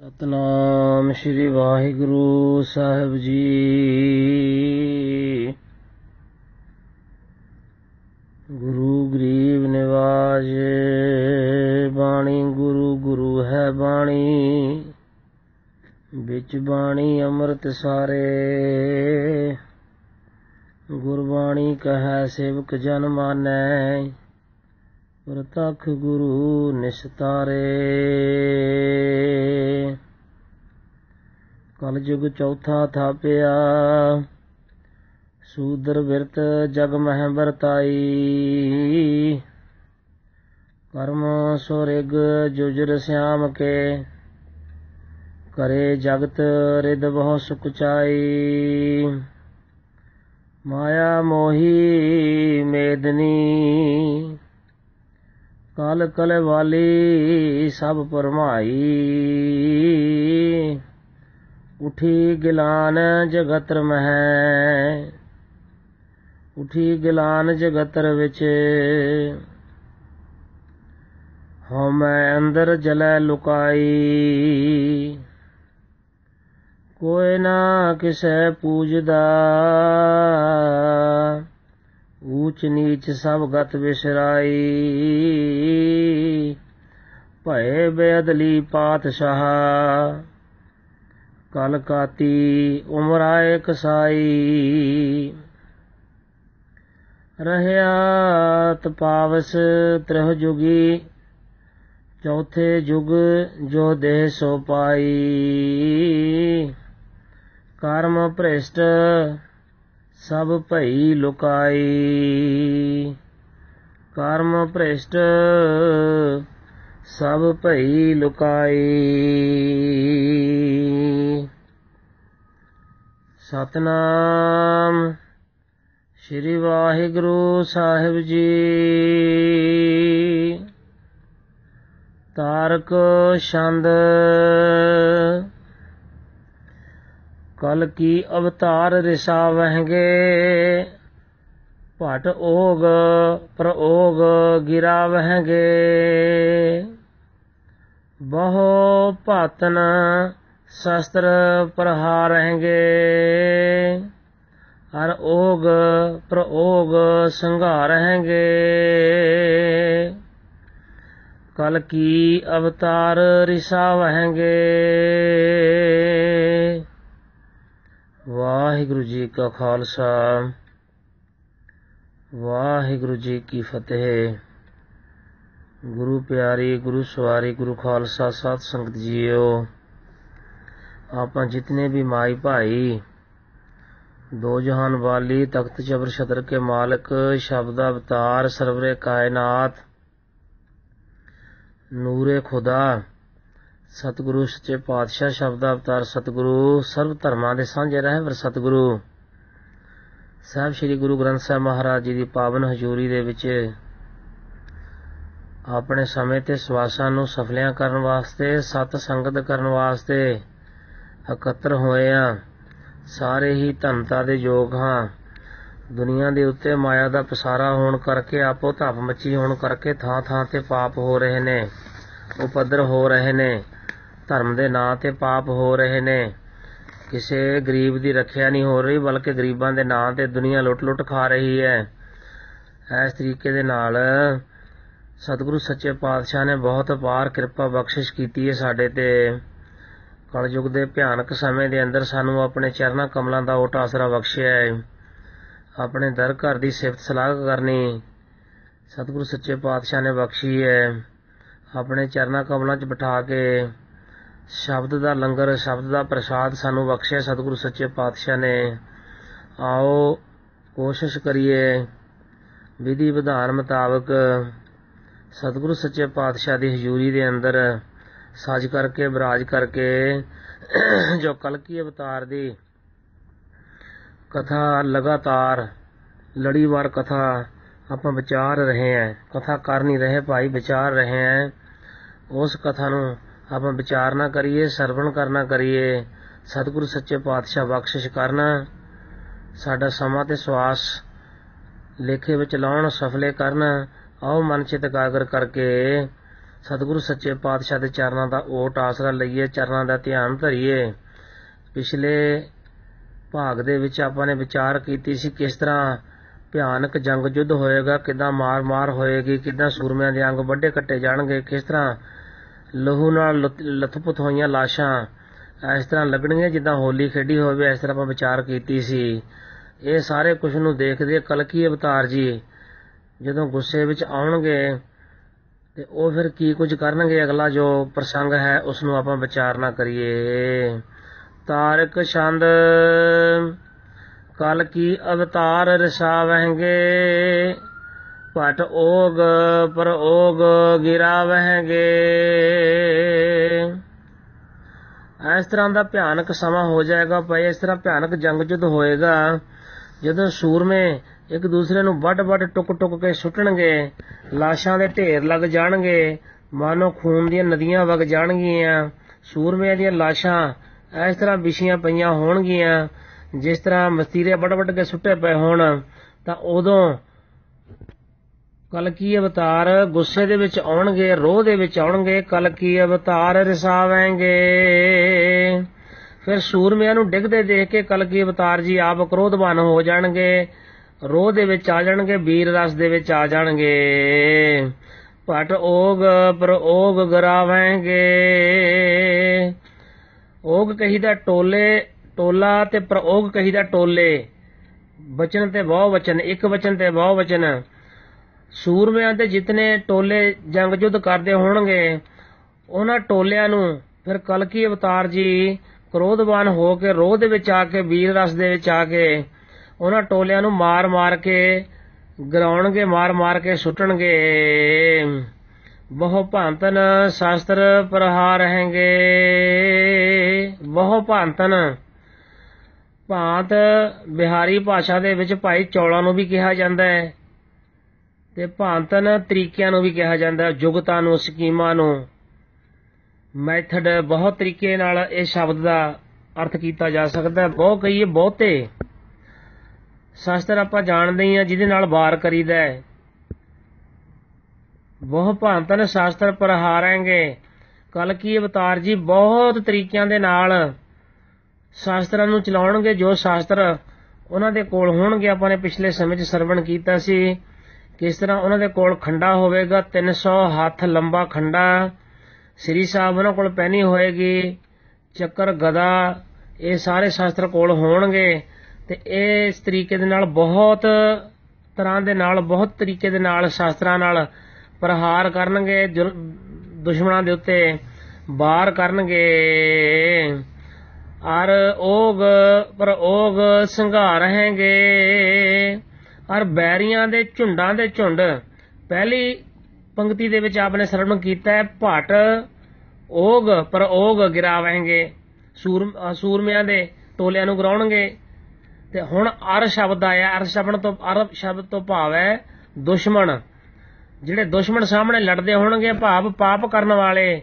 ਸਤਨਾਮ ਸ੍ਰੀ ਵਾਹਿਗੁਰੂ ਸਾਹਿਬ ਜੀ। ਗੁਰੂ ਗਰੀਬ ਨਿਵਾਜ, ਬਾਣੀ ਗੁਰੂ ਗੁਰੂ ਹੈ ਬਾਣੀ। ਵਿੱਚ ਬਾਣੀ ਅੰਮ੍ਰਿਤ ਸਾਰੇ। ਗੁਰਬਾਣੀ ਕਹੈ ਸੇਵਕ ਜਨ ਮਾਨੈ। ਪ੍ਰਤਖ ਗੁਰੂ ਨਿਸਤਾਰੇ। ਕਲਯੁਗ ਚੌਥਾ ਥਾਪਿਆ, ਸੂਦਰ ਵਿਰਤ ਜਗ ਮਹਿ ਵਰਤਾਈ। ਕਰਮ ਸੁਰਿਗ ਜੁਜਰ ਸਿਆਮ ਕੇ ਕਰੇ ਜਗਤ ਰਿਦ ਬਹੁ ਸੁਖ ਚਾਈ। ਮਾਇਆ ਮੋਹੀ ਮੇਦਨੀ ਕਲ ਕਲ ਵਾਲੀ ਸਭ ਪਰਮਾਈ ਉਠੀ ਗਿਲਾਨ ਜਗਤਰ ਮਹਿ। ਉਠੀ ਗਿਲਾਨ ਜਗਤਰ ਵਿੱਚ। ਹਉਮੈ ਅੰਦਰ ਜਲੈ ਲੁਕਾਈ। ਕੋਈ ਨਾ ਕਿਸੇ ਪੂਜਦਾ। ਊਚ ਨੀਚ ਸਭ ਗਤ ਵਿਸਰਾਈ। ਭਏ ਬੇਅਦਲੀ ਪਾਤਸ਼ਾਹ, ਕਲ ਕਾਤੀ ਉਮਰਾਏ ਕਸਾਈ ਰਹਿਆ ਤਪਾਵਸ ਤ੍ਰਿਹ ਜੁਗੀ, ਚੌਥੇ ਯੁਗ ਜੋ ਦੇਹ ਸੋ ਪਾਈ। ਕਰਮ ਭ੍ਰਿਸ਼ਟ ਸਭ ਭਈ ਲੁਕਾਈ। ਕਰਮ ਭ੍ਰਿਸ਼ਟ, ਸਭ ਭਈ ਲੁਕਾਈ। ਸਤਨਾਮ ਸ੍ਰੀ ਵਾਹਿਗੁਰੂ ਸਾਹਿਬ ਜੀ। ਤਾਰਕ ਛੰਦ ਕਲ ਕੀ ਅਵਤਾਰ ਰਿਸਾ ਵਹਿਗੇ? ਭਟ ਓਗ, ਪ੍ਰਓਗ ਗਿਰਾ ਵਹਿਗੇ। ਬਹੁ ਭਾਤਨ ਸ਼ਸਤਰ ਪ੍ਰਹਾਰ ਹਰ ਓਗ, ਪ੍ਰਓਗ ਸੰਘਾਰ ਰਹਿਗੇ। ਕਲ ਕੀ ਅਵਤਾਰ ਰਿਸਾ ਵਹਿਗੇ? ਵਾਹਿਗੁਰੂ ਜੀ ਕਾ ਖਾਲਸਾ, ਵਾਹਿਗੁਰੂ ਜੀ ਕੀ ਫਤਿਹ। ਗੁਰੂ ਪਿਆਰੀ, ਗੁਰੂ ਸਵਾਰੀ, ਗੁਰੂ ਖਾਲਸਾ ਸਾਧ ਸੰਗਤ ਜੀਓ, ਆਪਾਂ ਜਿਤਨੇ ਵੀ ਮਾਈ ਭਾਈ, ਦੋ ਜਹਾਨ ਵਾਲੀ, ਤਖਤ ਜਬਰ ਸ਼ਦਰ ਕੇ ਮਾਲਕ, ਸ਼ਬਦ ਅਵਤਾਰ, ਸਰਵਰੇ ਕਾਇਨਾਤ, ਨੂਰੇ ਖੁਦਾ ਸਤਿਗੁਰੂ ਸੱਚੇ ਪਾਤਸ਼ਾਹ ਸ਼ਬਦ ਅਵਤਾਰ ਸਤਿਗੁਰੂ, ਸਰਬ ਧਰਮਾਂ ਦੇ ਸਾਂਝੇ ਰਹਿਬਰ ਸਤਿਗੁਰੂ। ਸਾਹਿਬ ਸ੍ਰੀ ਗੁਰੂ ਗ੍ਰੰਥ ਸਾਹਿਬ ਮਹਾਰਾਜ ਜੀ ਦੀ ਪਾਵਨ ਹਜ਼ੂਰੀ ਦੇ ਵਿੱਚ ਆਪਣੇ ਸਮੇਂ ਤੇ ਸਵਾਸਾਂ ਨੂੰ ਸਫਲਿਆਂ ਕਰਨ ਵਾਸਤੇ, ਸਤ ਸੰਗਤ ਕਰਨ ਵਾਸਤੇ ਇਕੱਤਰ ਹੋਏ ਆ। ਸਾਰੇ ਹੀ ਧਨਤਾ ਦੇ ਯੋਗ ਹਾਂ। ਦੁਨੀਆ ਦੇ ਉੱਤੇ ਮਾਇਆ ਦਾ ਪਸਾਰਾ ਹੋਣ ਕਰਕੇ, ਆਪੋ ਧੱਪ ਮੱਚੀ ਹੋਣ ਕਰਕੇ ਥਾਂ ਥਾਂ ਤੇ ਪਾਪ ਹੋ ਰਹੇ ਨੇ, ਉਪਦਰ ਹੋ ਰਹੇ ਨੇ। ਧਰਮ ਦੇ ਨਾਂ ਤੇ ਪਾਪ ਹੋ ਰਹੇ ਨੇ। ਕਿਸੇ ਗਰੀਬ ਦੀ ਰੱਖਿਆ ਨਹੀਂ ਹੋ ਰਹੀ, ਬਲਕਿ ਗਰੀਬਾਂ ਦੇ ਨਾਂ ਤੇ ਦੁਨੀਆ ਲੁੱਟ-ਲੁੱਟ ਖਾ ਰਹੀ ਹੈ। ਇਸ ਤਰੀਕੇ ਦੇ ਨਾਲ ਸਤਿਗੁਰੂ ਸੱਚੇ ਪਾਤਸ਼ਾਹ ਨੇ ਬਹੁਤ ਅਪਾਰ ਕਿਰਪਾ ਬਖਸ਼ਿਸ਼ ਕੀਤੀ ਹੈ ਸਾਡੇ ਤੇ। ਕਲਯੁਗ ਦੇ ਭਿਆਨਕ ਸਮੇਂ ਦੇ ਅੰਦਰ ਸਾਨੂੰ ਆਪਣੇ ਚਰਨਾਂ ਕਮਲਾਂ ਦਾ ਓਟ ਆਸਰਾ ਬਖਸ਼ਿਆ ਹੈ। ਆਪਣੇ ਦਰ ਘਰ ਦੀ ਸਿਫਤ ਸਲਾਹ ਕਰਨੀ ਸਤਿਗੁਰੂ ਸੱਚੇ ਪਾਤਸ਼ਾਹ ਨੇ ਬਖਸ਼ੀ ਹੈ। ਆਪਣੇ ਚਰਨਾਂ ਕਮਲਾਂ 'ਚ ਬਿਠਾ ਕੇ ਸ਼ਬਦ ਦਾ ਲੰਗਰ, ਸ਼ਬਦ ਦਾ ਪ੍ਰਸਾਦ ਸਾਨੂੰ ਬਖਸ਼ਿਆ, ਸਤਿਗੁਰੂ ਸੱਚੇ ਪਾਤਸ਼ਾਹ ਨੇ। ਆਓ ਕੋਸ਼ਿਸ਼ ਕਰੀਏ, ਵਿਧੀ ਵਿਧਾਨ ਮੁਤਾਬਕ ਸਤਿਗੁਰੂ ਸੱਚੇ ਪਾਤਸ਼ਾਹ ਦੀ ਹਜ਼ੂਰੀ ਦੇ ਅੰਦਰ ਸਾਜ ਕਰਕੇ ਵਿਰਾਜ ਕਰਕੇ ਜੋ ਕਲਕੀ ਅਵਤਾਰ ਦੀ ਕਥਾ ਲਗਾਤਾਰ ਲੜੀਵਾਰ ਕਥਾ ਆਪਾਂ ਵਿਚਾਰ ਰਹੇ ਹਾਂ, ਕਥਾ ਕਰ ਨਹੀਂ ਰਹੇ, ਭਾਈ ਵਿਚਾਰ ਰਹੇ ਹਾਂ, ਉਸ ਕਥਾ ਨੂੰ ਆਪਾਂ ਵਿਚਾਰ ਨਾ ਕਰੀਏ, ਸਰਵਣ ਕਰਨਾ ਕਰੀਏ, ਸਤਿਗੁਰੂ ਸੱਚੇ ਪਾਤਸ਼ਾਹ ਬਖਸ਼ਿਸ਼ ਕਰਨਾ, ਸਾਡਾ ਸਮਾਂ ਤੇ ਸਵਾਸ ਲੇਖੇ ਵਿੱਚ ਲਾਉਣ, ਸਫਲੇ ਕਰਨ, ਆਓ ਮਨ ਚਿਤ ਇਕਾਗਰ ਕਰਕੇ ਸਤਿਗੁਰੂ ਸੱਚੇ ਪਾਤਸ਼ਾਹ ਦੇ ਚਰਨਾਂ ਦਾ ਓਟ ਆਸਰਾ ਲਈਏ, ਚਰਨਾਂ ਦਾ ਧਿਆਨ ਧਰੀਏ। ਪਿਛਲੇ ਭਾਗ ਦੇ ਵਿੱਚ ਆਪਾਂ ਨੇ ਵਿਚਾਰ ਕੀਤੀ ਸੀ ਕਿਸ ਤਰ੍ਹਾਂ ਭਿਆਨਕ ਜੰਗ ਯੁੱਧ ਹੋਏਗਾ, ਕਿਦਾਂ ਮਾਰ-ਮਾਰ ਹੋਏਗੀ, ਕਿਦਾਂ ਸੂਰਮਿਆਂ ਦੇ ਅੰਗ ਵੱਡੇ ਕੱਟੇ ਜਾਣਗੇ, ਕਿਸ ਤਰ੍ਹਾਂ ਲਹੂ ਨਾਲ ਲਥਪਥ ਹੋਈਆਂ ਲਾਸ਼ਾਂ ਇਸ ਤਰ੍ਹਾਂ ਲੱਗਣਗੀਆਂ, ਜਿੱਦਾਂ ਹੋਲੀ ਖੇਡੀ ਹੋਵੇ, ਇਸ ਤਰ੍ਹਾਂ ਆਪਾਂ ਵਿਚਾਰ ਕੀਤੀ ਸੀ। ਇਹ ਸਾਰੇ ਕੁਝ ਨੂੰ ਦੇਖਦੇ ਕਲਕੀ ਅਵਤਾਰ ਜੀ, ਜਦੋਂ ਗੁੱਸੇ ਵਿੱਚ ਆਉਣਗੇ, ਤੇ ਉਹ ਫਿਰ ਕੀ ਕੁਝ ਕਰਨਗੇ? ਅਗਲਾ ਜੋ ਪ੍ਰਸੰਗ ਹੈ ਉਸ ਨੂੰ ਆਪਾਂ ਵਿਚਾਰਨਾ ਕਰੀਏ। ਤਾਰਕ ਛੰਦ ਕਲ ਕੀ ਅਵਤਾਰ ਰਸਾਵਹਿਗੇ ਪਟ ਓਗ, ਪਰ ਓਗ ਗਿਰਾਵਹਿਗੇ। ਇਸ ਤਰ੍ਹਾਂ ਦਾ ਭਿਆਨਕ ਸਮਾਂ ਹੋ ਜਾਏਗਾ ਭਾਈ, ਇਸ ਤਰ੍ਹਾਂ ਭਿਆਨਕ ਜੰਗ ਜੁਦ ਹੋਏਗਾ, ਜਦੋਂ ਸੂਰਮੇ ਇੱਕ ਦੂਸਰੇ ਨੂੰ ਵੱਡ-ਵੱਡ, ਟੁੱਕ-ਟੁੱਕ ਕੇ ਸੁੱਟਣਗੇ, ਲਾਸ਼ਾਂ ਦੇ ਢੇਰ ਲੱਗ ਜਾਣਗੇ, ਮਾਨੋ ਖੂਨ ਦੀਆਂ ਨਦੀਆਂ ਵਗ ਜਾਣਗੀਆਂ ਸੂਰਮਿਆਂ ਦੀਆਂ ਲਾਸ਼ਾਂ ਇਸ ਤਰ੍ਹਾਂ ਵਿਛੀਆਂ ਪਈਆਂ ਹੋਣਗੀਆਂ, ਜਿਸ ਤਰ੍ਹਾਂ ਮਸਤੀਰੇ ਵੱਡ-ਵੱਡ ਕੇ ਸੁੱਟੇ ਪਏ ਹੋਣ, ਤਾਂ ਉਦੋਂ ਕਲਕੀ ਅਵਤਾਰ? ਗੁੱਸੇ ਦੇ ਵਿੱਚ ਆਉਣਗੇ, ਰੋਹ ਦੇ ਵਿੱਚ ਆਉਣਗੇ ਕਲਕੀ ਅਵਤਾਰ ਰਸਾਵੇਂਗੇ? ਫਿਰ ਸੂਰਮਿਆਂ ਨੂੰ ਡਿੱਗਦੇ ਦੇਖ ਕੇ ਕਲਕੀ ਅਵਤਾਰ ਜੀ ਆਪ ਕ੍ਰੋਧਵਾਨ ਹੋ ਜਾਣਗੇ, ਰੋਹ ਦੇ ਵਿੱਚ ਆ ਜਾਣਗੇ ਵੀਰ ਰਸ ਦੇ ਵਿੱਚ ਆ ਜਾਣਗੇ। ਪਟ ਓਗ, ਪਰ ਓਗ ਗਰਾਵੇਂਗੇ। ਓਗ ਕਹੀਦਾ ਟੋਲੇ, ਟੋਲਾ ਤੇ ਪ੍ਰਓਗ ਕਹੀਦਾ ਟੋਲੇ। ਬਚਨ ਤੇ ਬਹੁ ਵਚਨ ਇੱਕ ਵਚਨ ਤੇ ਬਹੁ ਵਚਨ ਸੂਰਮਿਆਂ ਦੇ ਜਿਤਨੇ ਟੋਲੇ ਜੰਗ ਜੁੱਧ ਕਰਦੇ ਹੋਣਗੇ, ਉਹਨਾਂ ਟੋਲਿਆਂ ਨੂੰ ਫਿਰ ਕਲਕੀ ਅਵਤਾਰ ਜੀ ਕ੍ਰੋਧਵਾਨ ਹੋ ਕੇ ਰੋਹ ਦੇ ਵਿੱਚ ਆ ਕੇ, ਵੀਰ ਰਸ ਦੇ ਵਿੱਚ ਆ ਕੇ ਉਹਨਾਂ ਟੋਲਿਆਂ ਨੂੰ ਮਾਰ-ਮਾਰ ਕੇ ਗਰਾਉਣਗੇ ਮਾਰ-ਮਾਰ ਕੇ ਸੁੱਟਣਗੇ। ਬਹੁ ਭਾਂਤਨ ਸ਼ਾਸਤਰ ਪ੍ਰਹਾਰ ਹੈਗੇ ਬਹੁ ਭਾਂਤਨ ਭਾਂਤ ਬਿਹਾਰੀ ਭਾਸ਼ਾ ਦੇ ਵਿੱਚ ਭਾਈ ਚੌਲਾਂ ਨੂੰ ਵੀ ਕਿਹਾ ਜਾਂਦਾ ਹੈ। ਤੇ ਭਾਂਤਨ ਤਰੀਕਿਆਂ ਨੂੰ ਵੀ ਕਿਹਾ ਜਾਂਦਾ, ਜੁਗਤਾਂ ਨੂੰ, ਸਕੀਮਾਂ ਨੂੰ। ਮੈਥਡ ਬਹੁਤ ਤਰੀਕੇ ਨਾਲ ਇਹ ਸ਼ਬਦ ਦਾ ਅਰਥ ਕੀਤਾ ਜਾ ਸਕਦਾ। ਹੈ ਬਹੁਤ ਕਹੀਏ, ਬਹੁਤੇ। ਸ਼ਾਸਤਰ ਆਪਾਂ ਜਾਣਦੇ ਹੀ ਆ ਜਿਹਦੇ ਨਾਲ ਵਾਰ ਕਰੀਦਾ ਹੈ। ਬਹੁ ਭਾਂਤਨ ਸ਼ਾਸਤਰ ਪ੍ਰਹਾਰਾਂਗੇ ਕਲ ਕੀ ਅਵਤਾਰ ਜੀ, ਬਹੁਤ ਤਰੀਕਿਆਂ ਦੇ ਨਾਲ ਸ਼ਾਸਤਰਾਂ ਨੂੰ ਚਲਾਉਣਗੇ, ਜੋ ਸ਼ਾਸਤਰ ਉਹਨਾਂ ਦੇ ਕੋਲ ਹੋਣਗੇ। ਆਪਾਂ ਨੇ ਪਿਛਲੇ ਸਮੇਂ 'ਚ ਸਰਵਣ ਕੀਤਾ ਸੀ। ਕਿਸ ਤਰ੍ਹਾਂ ਉਹਨਾਂ ਦੇ ਕੋਲ ਖੰਡਾ ਹੋਵੇਗਾ? 300 ਹੱਥ ਲੰਬਾ ਖੰਡਾ। ਸ੍ਰੀ ਸਾਹਿਬ ਉਹਨਾਂ ਕੋਲ ਪਹਿਨੀ ਹੋਏਗੀ। ਚੱਕਰ ਗਦਾ ਇਹ ਸਾਰੇ ਸ਼ਾਸਤਰ ਕੋਲ ਹੋਣਗੇ। ਤੇ ਇਸ ਤਰੀਕੇ ਦੇ ਨਾਲ ਬਹੁਤ ਤਰ੍ਹਾਂ ਦੇ ਨਾਲ, ਬਹੁਤ ਤਰੀਕੇ ਦੇ ਨਾਲ ਸ਼ਾਸਤਰਾਂ ਨਾਲ ਪ੍ਰਹਾਰ ਕਰਨਗੇ ਦੁਸ਼ਮਣਾਂ ਦੇ ਉੱਤੇ ਬਾਰ ਕਰਨਗੇ। ਅਰ ਓਗ, ਪਰ ਓਗ ਸੰਘਾਰ ਹੈਗੇ। ਅਰ ਬੈਰੀਆਂ ਦੇ ਝੁੰਡਾਂ ਦੇ ਝੁੰਡ। ਪਹਿਲੀ ਪੰਕਤੀ ਦੇ ਵਿੱਚ ਆਪਨੇ ਸਰਵਣ ਕੀਤਾ ਹੈ, ਭਟ, ਓਗ, ਪਰ ਓਗ ਗਿਰਾਵਾਂਗੇ। ਸੂਰ ਸੂਰਮਿਆਂ ਦੇ ਟੋਲਿਆਂ ਨੂੰ ਗਰਾਉਣਗੇ। ਤੇ ਹੁਣ ਅਰ ਸ਼ਬਦ ਆਇਆ, ਅਰ ਸ਼ਬਦ ਤੋਂ, ਅਰ ਸ਼ਬਦ ਤੋਂ ਭਾਵ ਹੈ ਦੁਸ਼ਮਣ। ਜਿਹੜੇ ਦੁਸ਼ਮਣ ਸਾਹਮਣੇ ਲੜਦੇ ਹੋਣਗੇ, ਭਾਵ ਪਾਪ ਕਰਨ ਵਾਲੇ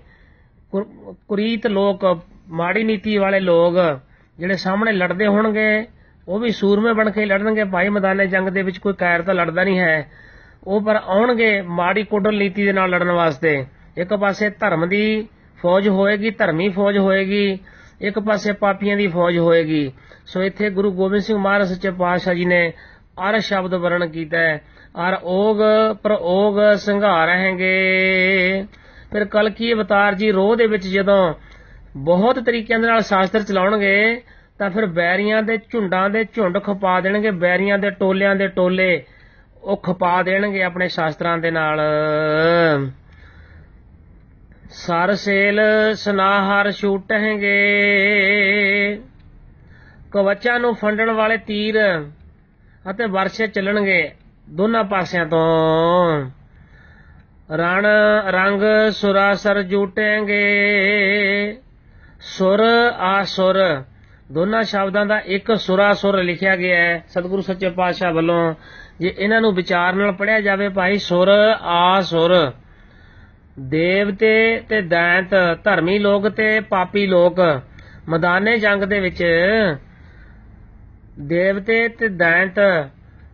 ਕੁਰੀਤ ਲੋਕ, ਮਾੜੀ ਨੀਤੀ ਵਾਲੇ ਲੋਕ, ਜਿਹੜੇ ਸਾਹਮਣੇ ਲੜਦੇ ਹੋਣਗੇ ਉਹ ਵੀ ਸੂਰਮੇ ਬਣ ਕੇ ਲੜਨਗੇ, ਭਾਈ ਮੈਦਾਨੇ ਜੰਗ ਦੇ ਵਿੱਚ ਕੋਈ ਕਾਇਰ ਤਾਂ ਲੜਦਾ ਨਹੀਂ ਹੈ। ਉਹ ਪਰ ਆਉਣਗੇ ਮਾੜੀ ਕੋਡਲ ਨੀਤੀ ਦੇ ਨਾਲ ਲੜਨ ਵਾਸਤੇ। ਇੱਕ ਪਾਸੇ ਧਰਮ ਦੀ ਫੌਜ ਹੋਏਗੀ, ਧਰਮੀ ਫੌਜ ਹੋਏਗੀ, ਇੱਕ ਪਾਸੇ ਪਾਪੀਆਂ ਦੀ ਫੌਜ ਹੋਏਗੀ। ਸੋ ਇੱਥੇ ਗੁਰੂ ਗੋਬਿੰਦ ਸਿੰਘ ਮਹਾਰਾਜ ਸੱਚੇ ਪਾਤਸ਼ਾਹ ਜੀ ਨੇ ਅਰ ਸ਼ਬਦ ਵਰਣ ਕੀਤਾ ਹੈ। ਅਰ ਓਗ ਪ੍ਰੋਗ ਸੰਘਾਰ ਹੈਗੇ। ਫਿਰ ਕਲਕੀ ਅਵਤਾਰ ਜੀ ਰੋਹ ਦੇ ਵਿੱਚ ਜਦੋਂ ਬਹੁਤ ਤਰੀਕਿਆਂ ਦੇ ਨਾਲ ਸ਼ਾਸਤਰ ਚਲਾਉਣਗੇ ਤਾਂ ਫਿਰ ਬੈਰੀਆਂ ਦੇ ਝੁੰਡਾਂ ਦੇ ਝੁੰਡ ਖਪਾ ਦੇਣਗੇ, ਬੈਰੀਆਂ ਦੇ ਟੋਲਿਆਂ ਦੇ ਟੋਲੇ, ਉਹ ਖਪਾ ਦੇਣਗੇ ਆਪਣੇ ਸ਼ਾਸਤਰਾਂ ਦੇ ਨਾਲ। ਸਰਸੇਲ ਸਨਾਹਰ ਛੂਟਣਗੇ। ਕਵਚਾਂ ਨੂੰ ਫੰਡਣ ਵਾਲੇ ਤੀਰ ਅਤੇ ਵਰਸ਼ੇ ਚੱਲਣਗੇ ਦੋਨਾਂ ਪਾਸਿਆਂ ਤੋਂ। ਰਣ ਰੰਗ ਸੁਰਾਸਰ ਜੂਟੇਂਗੇ ਸੁਰ ਆਸੁਰ ਦੋਨਾਂ ਸ਼ਬਦਾਂ ਦਾ ਇੱਕ ਸੁਰਾਸੁਰ ਲਿਖਿਆ ਗਿਆ ਹੈ। ਸਤਿਗੁਰੂ ਸੱਚੇ ਪਾਤਸ਼ਾਹ ਵੱਲੋਂ ਜੇ ਇਹਨਾਂ ਨੂੰ ਵਿਚਾਰ ਨਾਲ ਪੜਿਆ ਜਾਵੇ ਭਾਈ, ਸੁਰ ਆ ਸੁਰ। ਦੇਵਤੇ ਤੇ ਦੈਂਤ, ਧਰਮੀ ਲੋਕ ਤੇ ਪਾਪੀ ਲੋਕ, ਮੈਦਾਨੇ ਜੰਗ ਦੇ ਵਿੱਚ ਦੇਵਤੇ ਤੇ ਦੈਂਤ,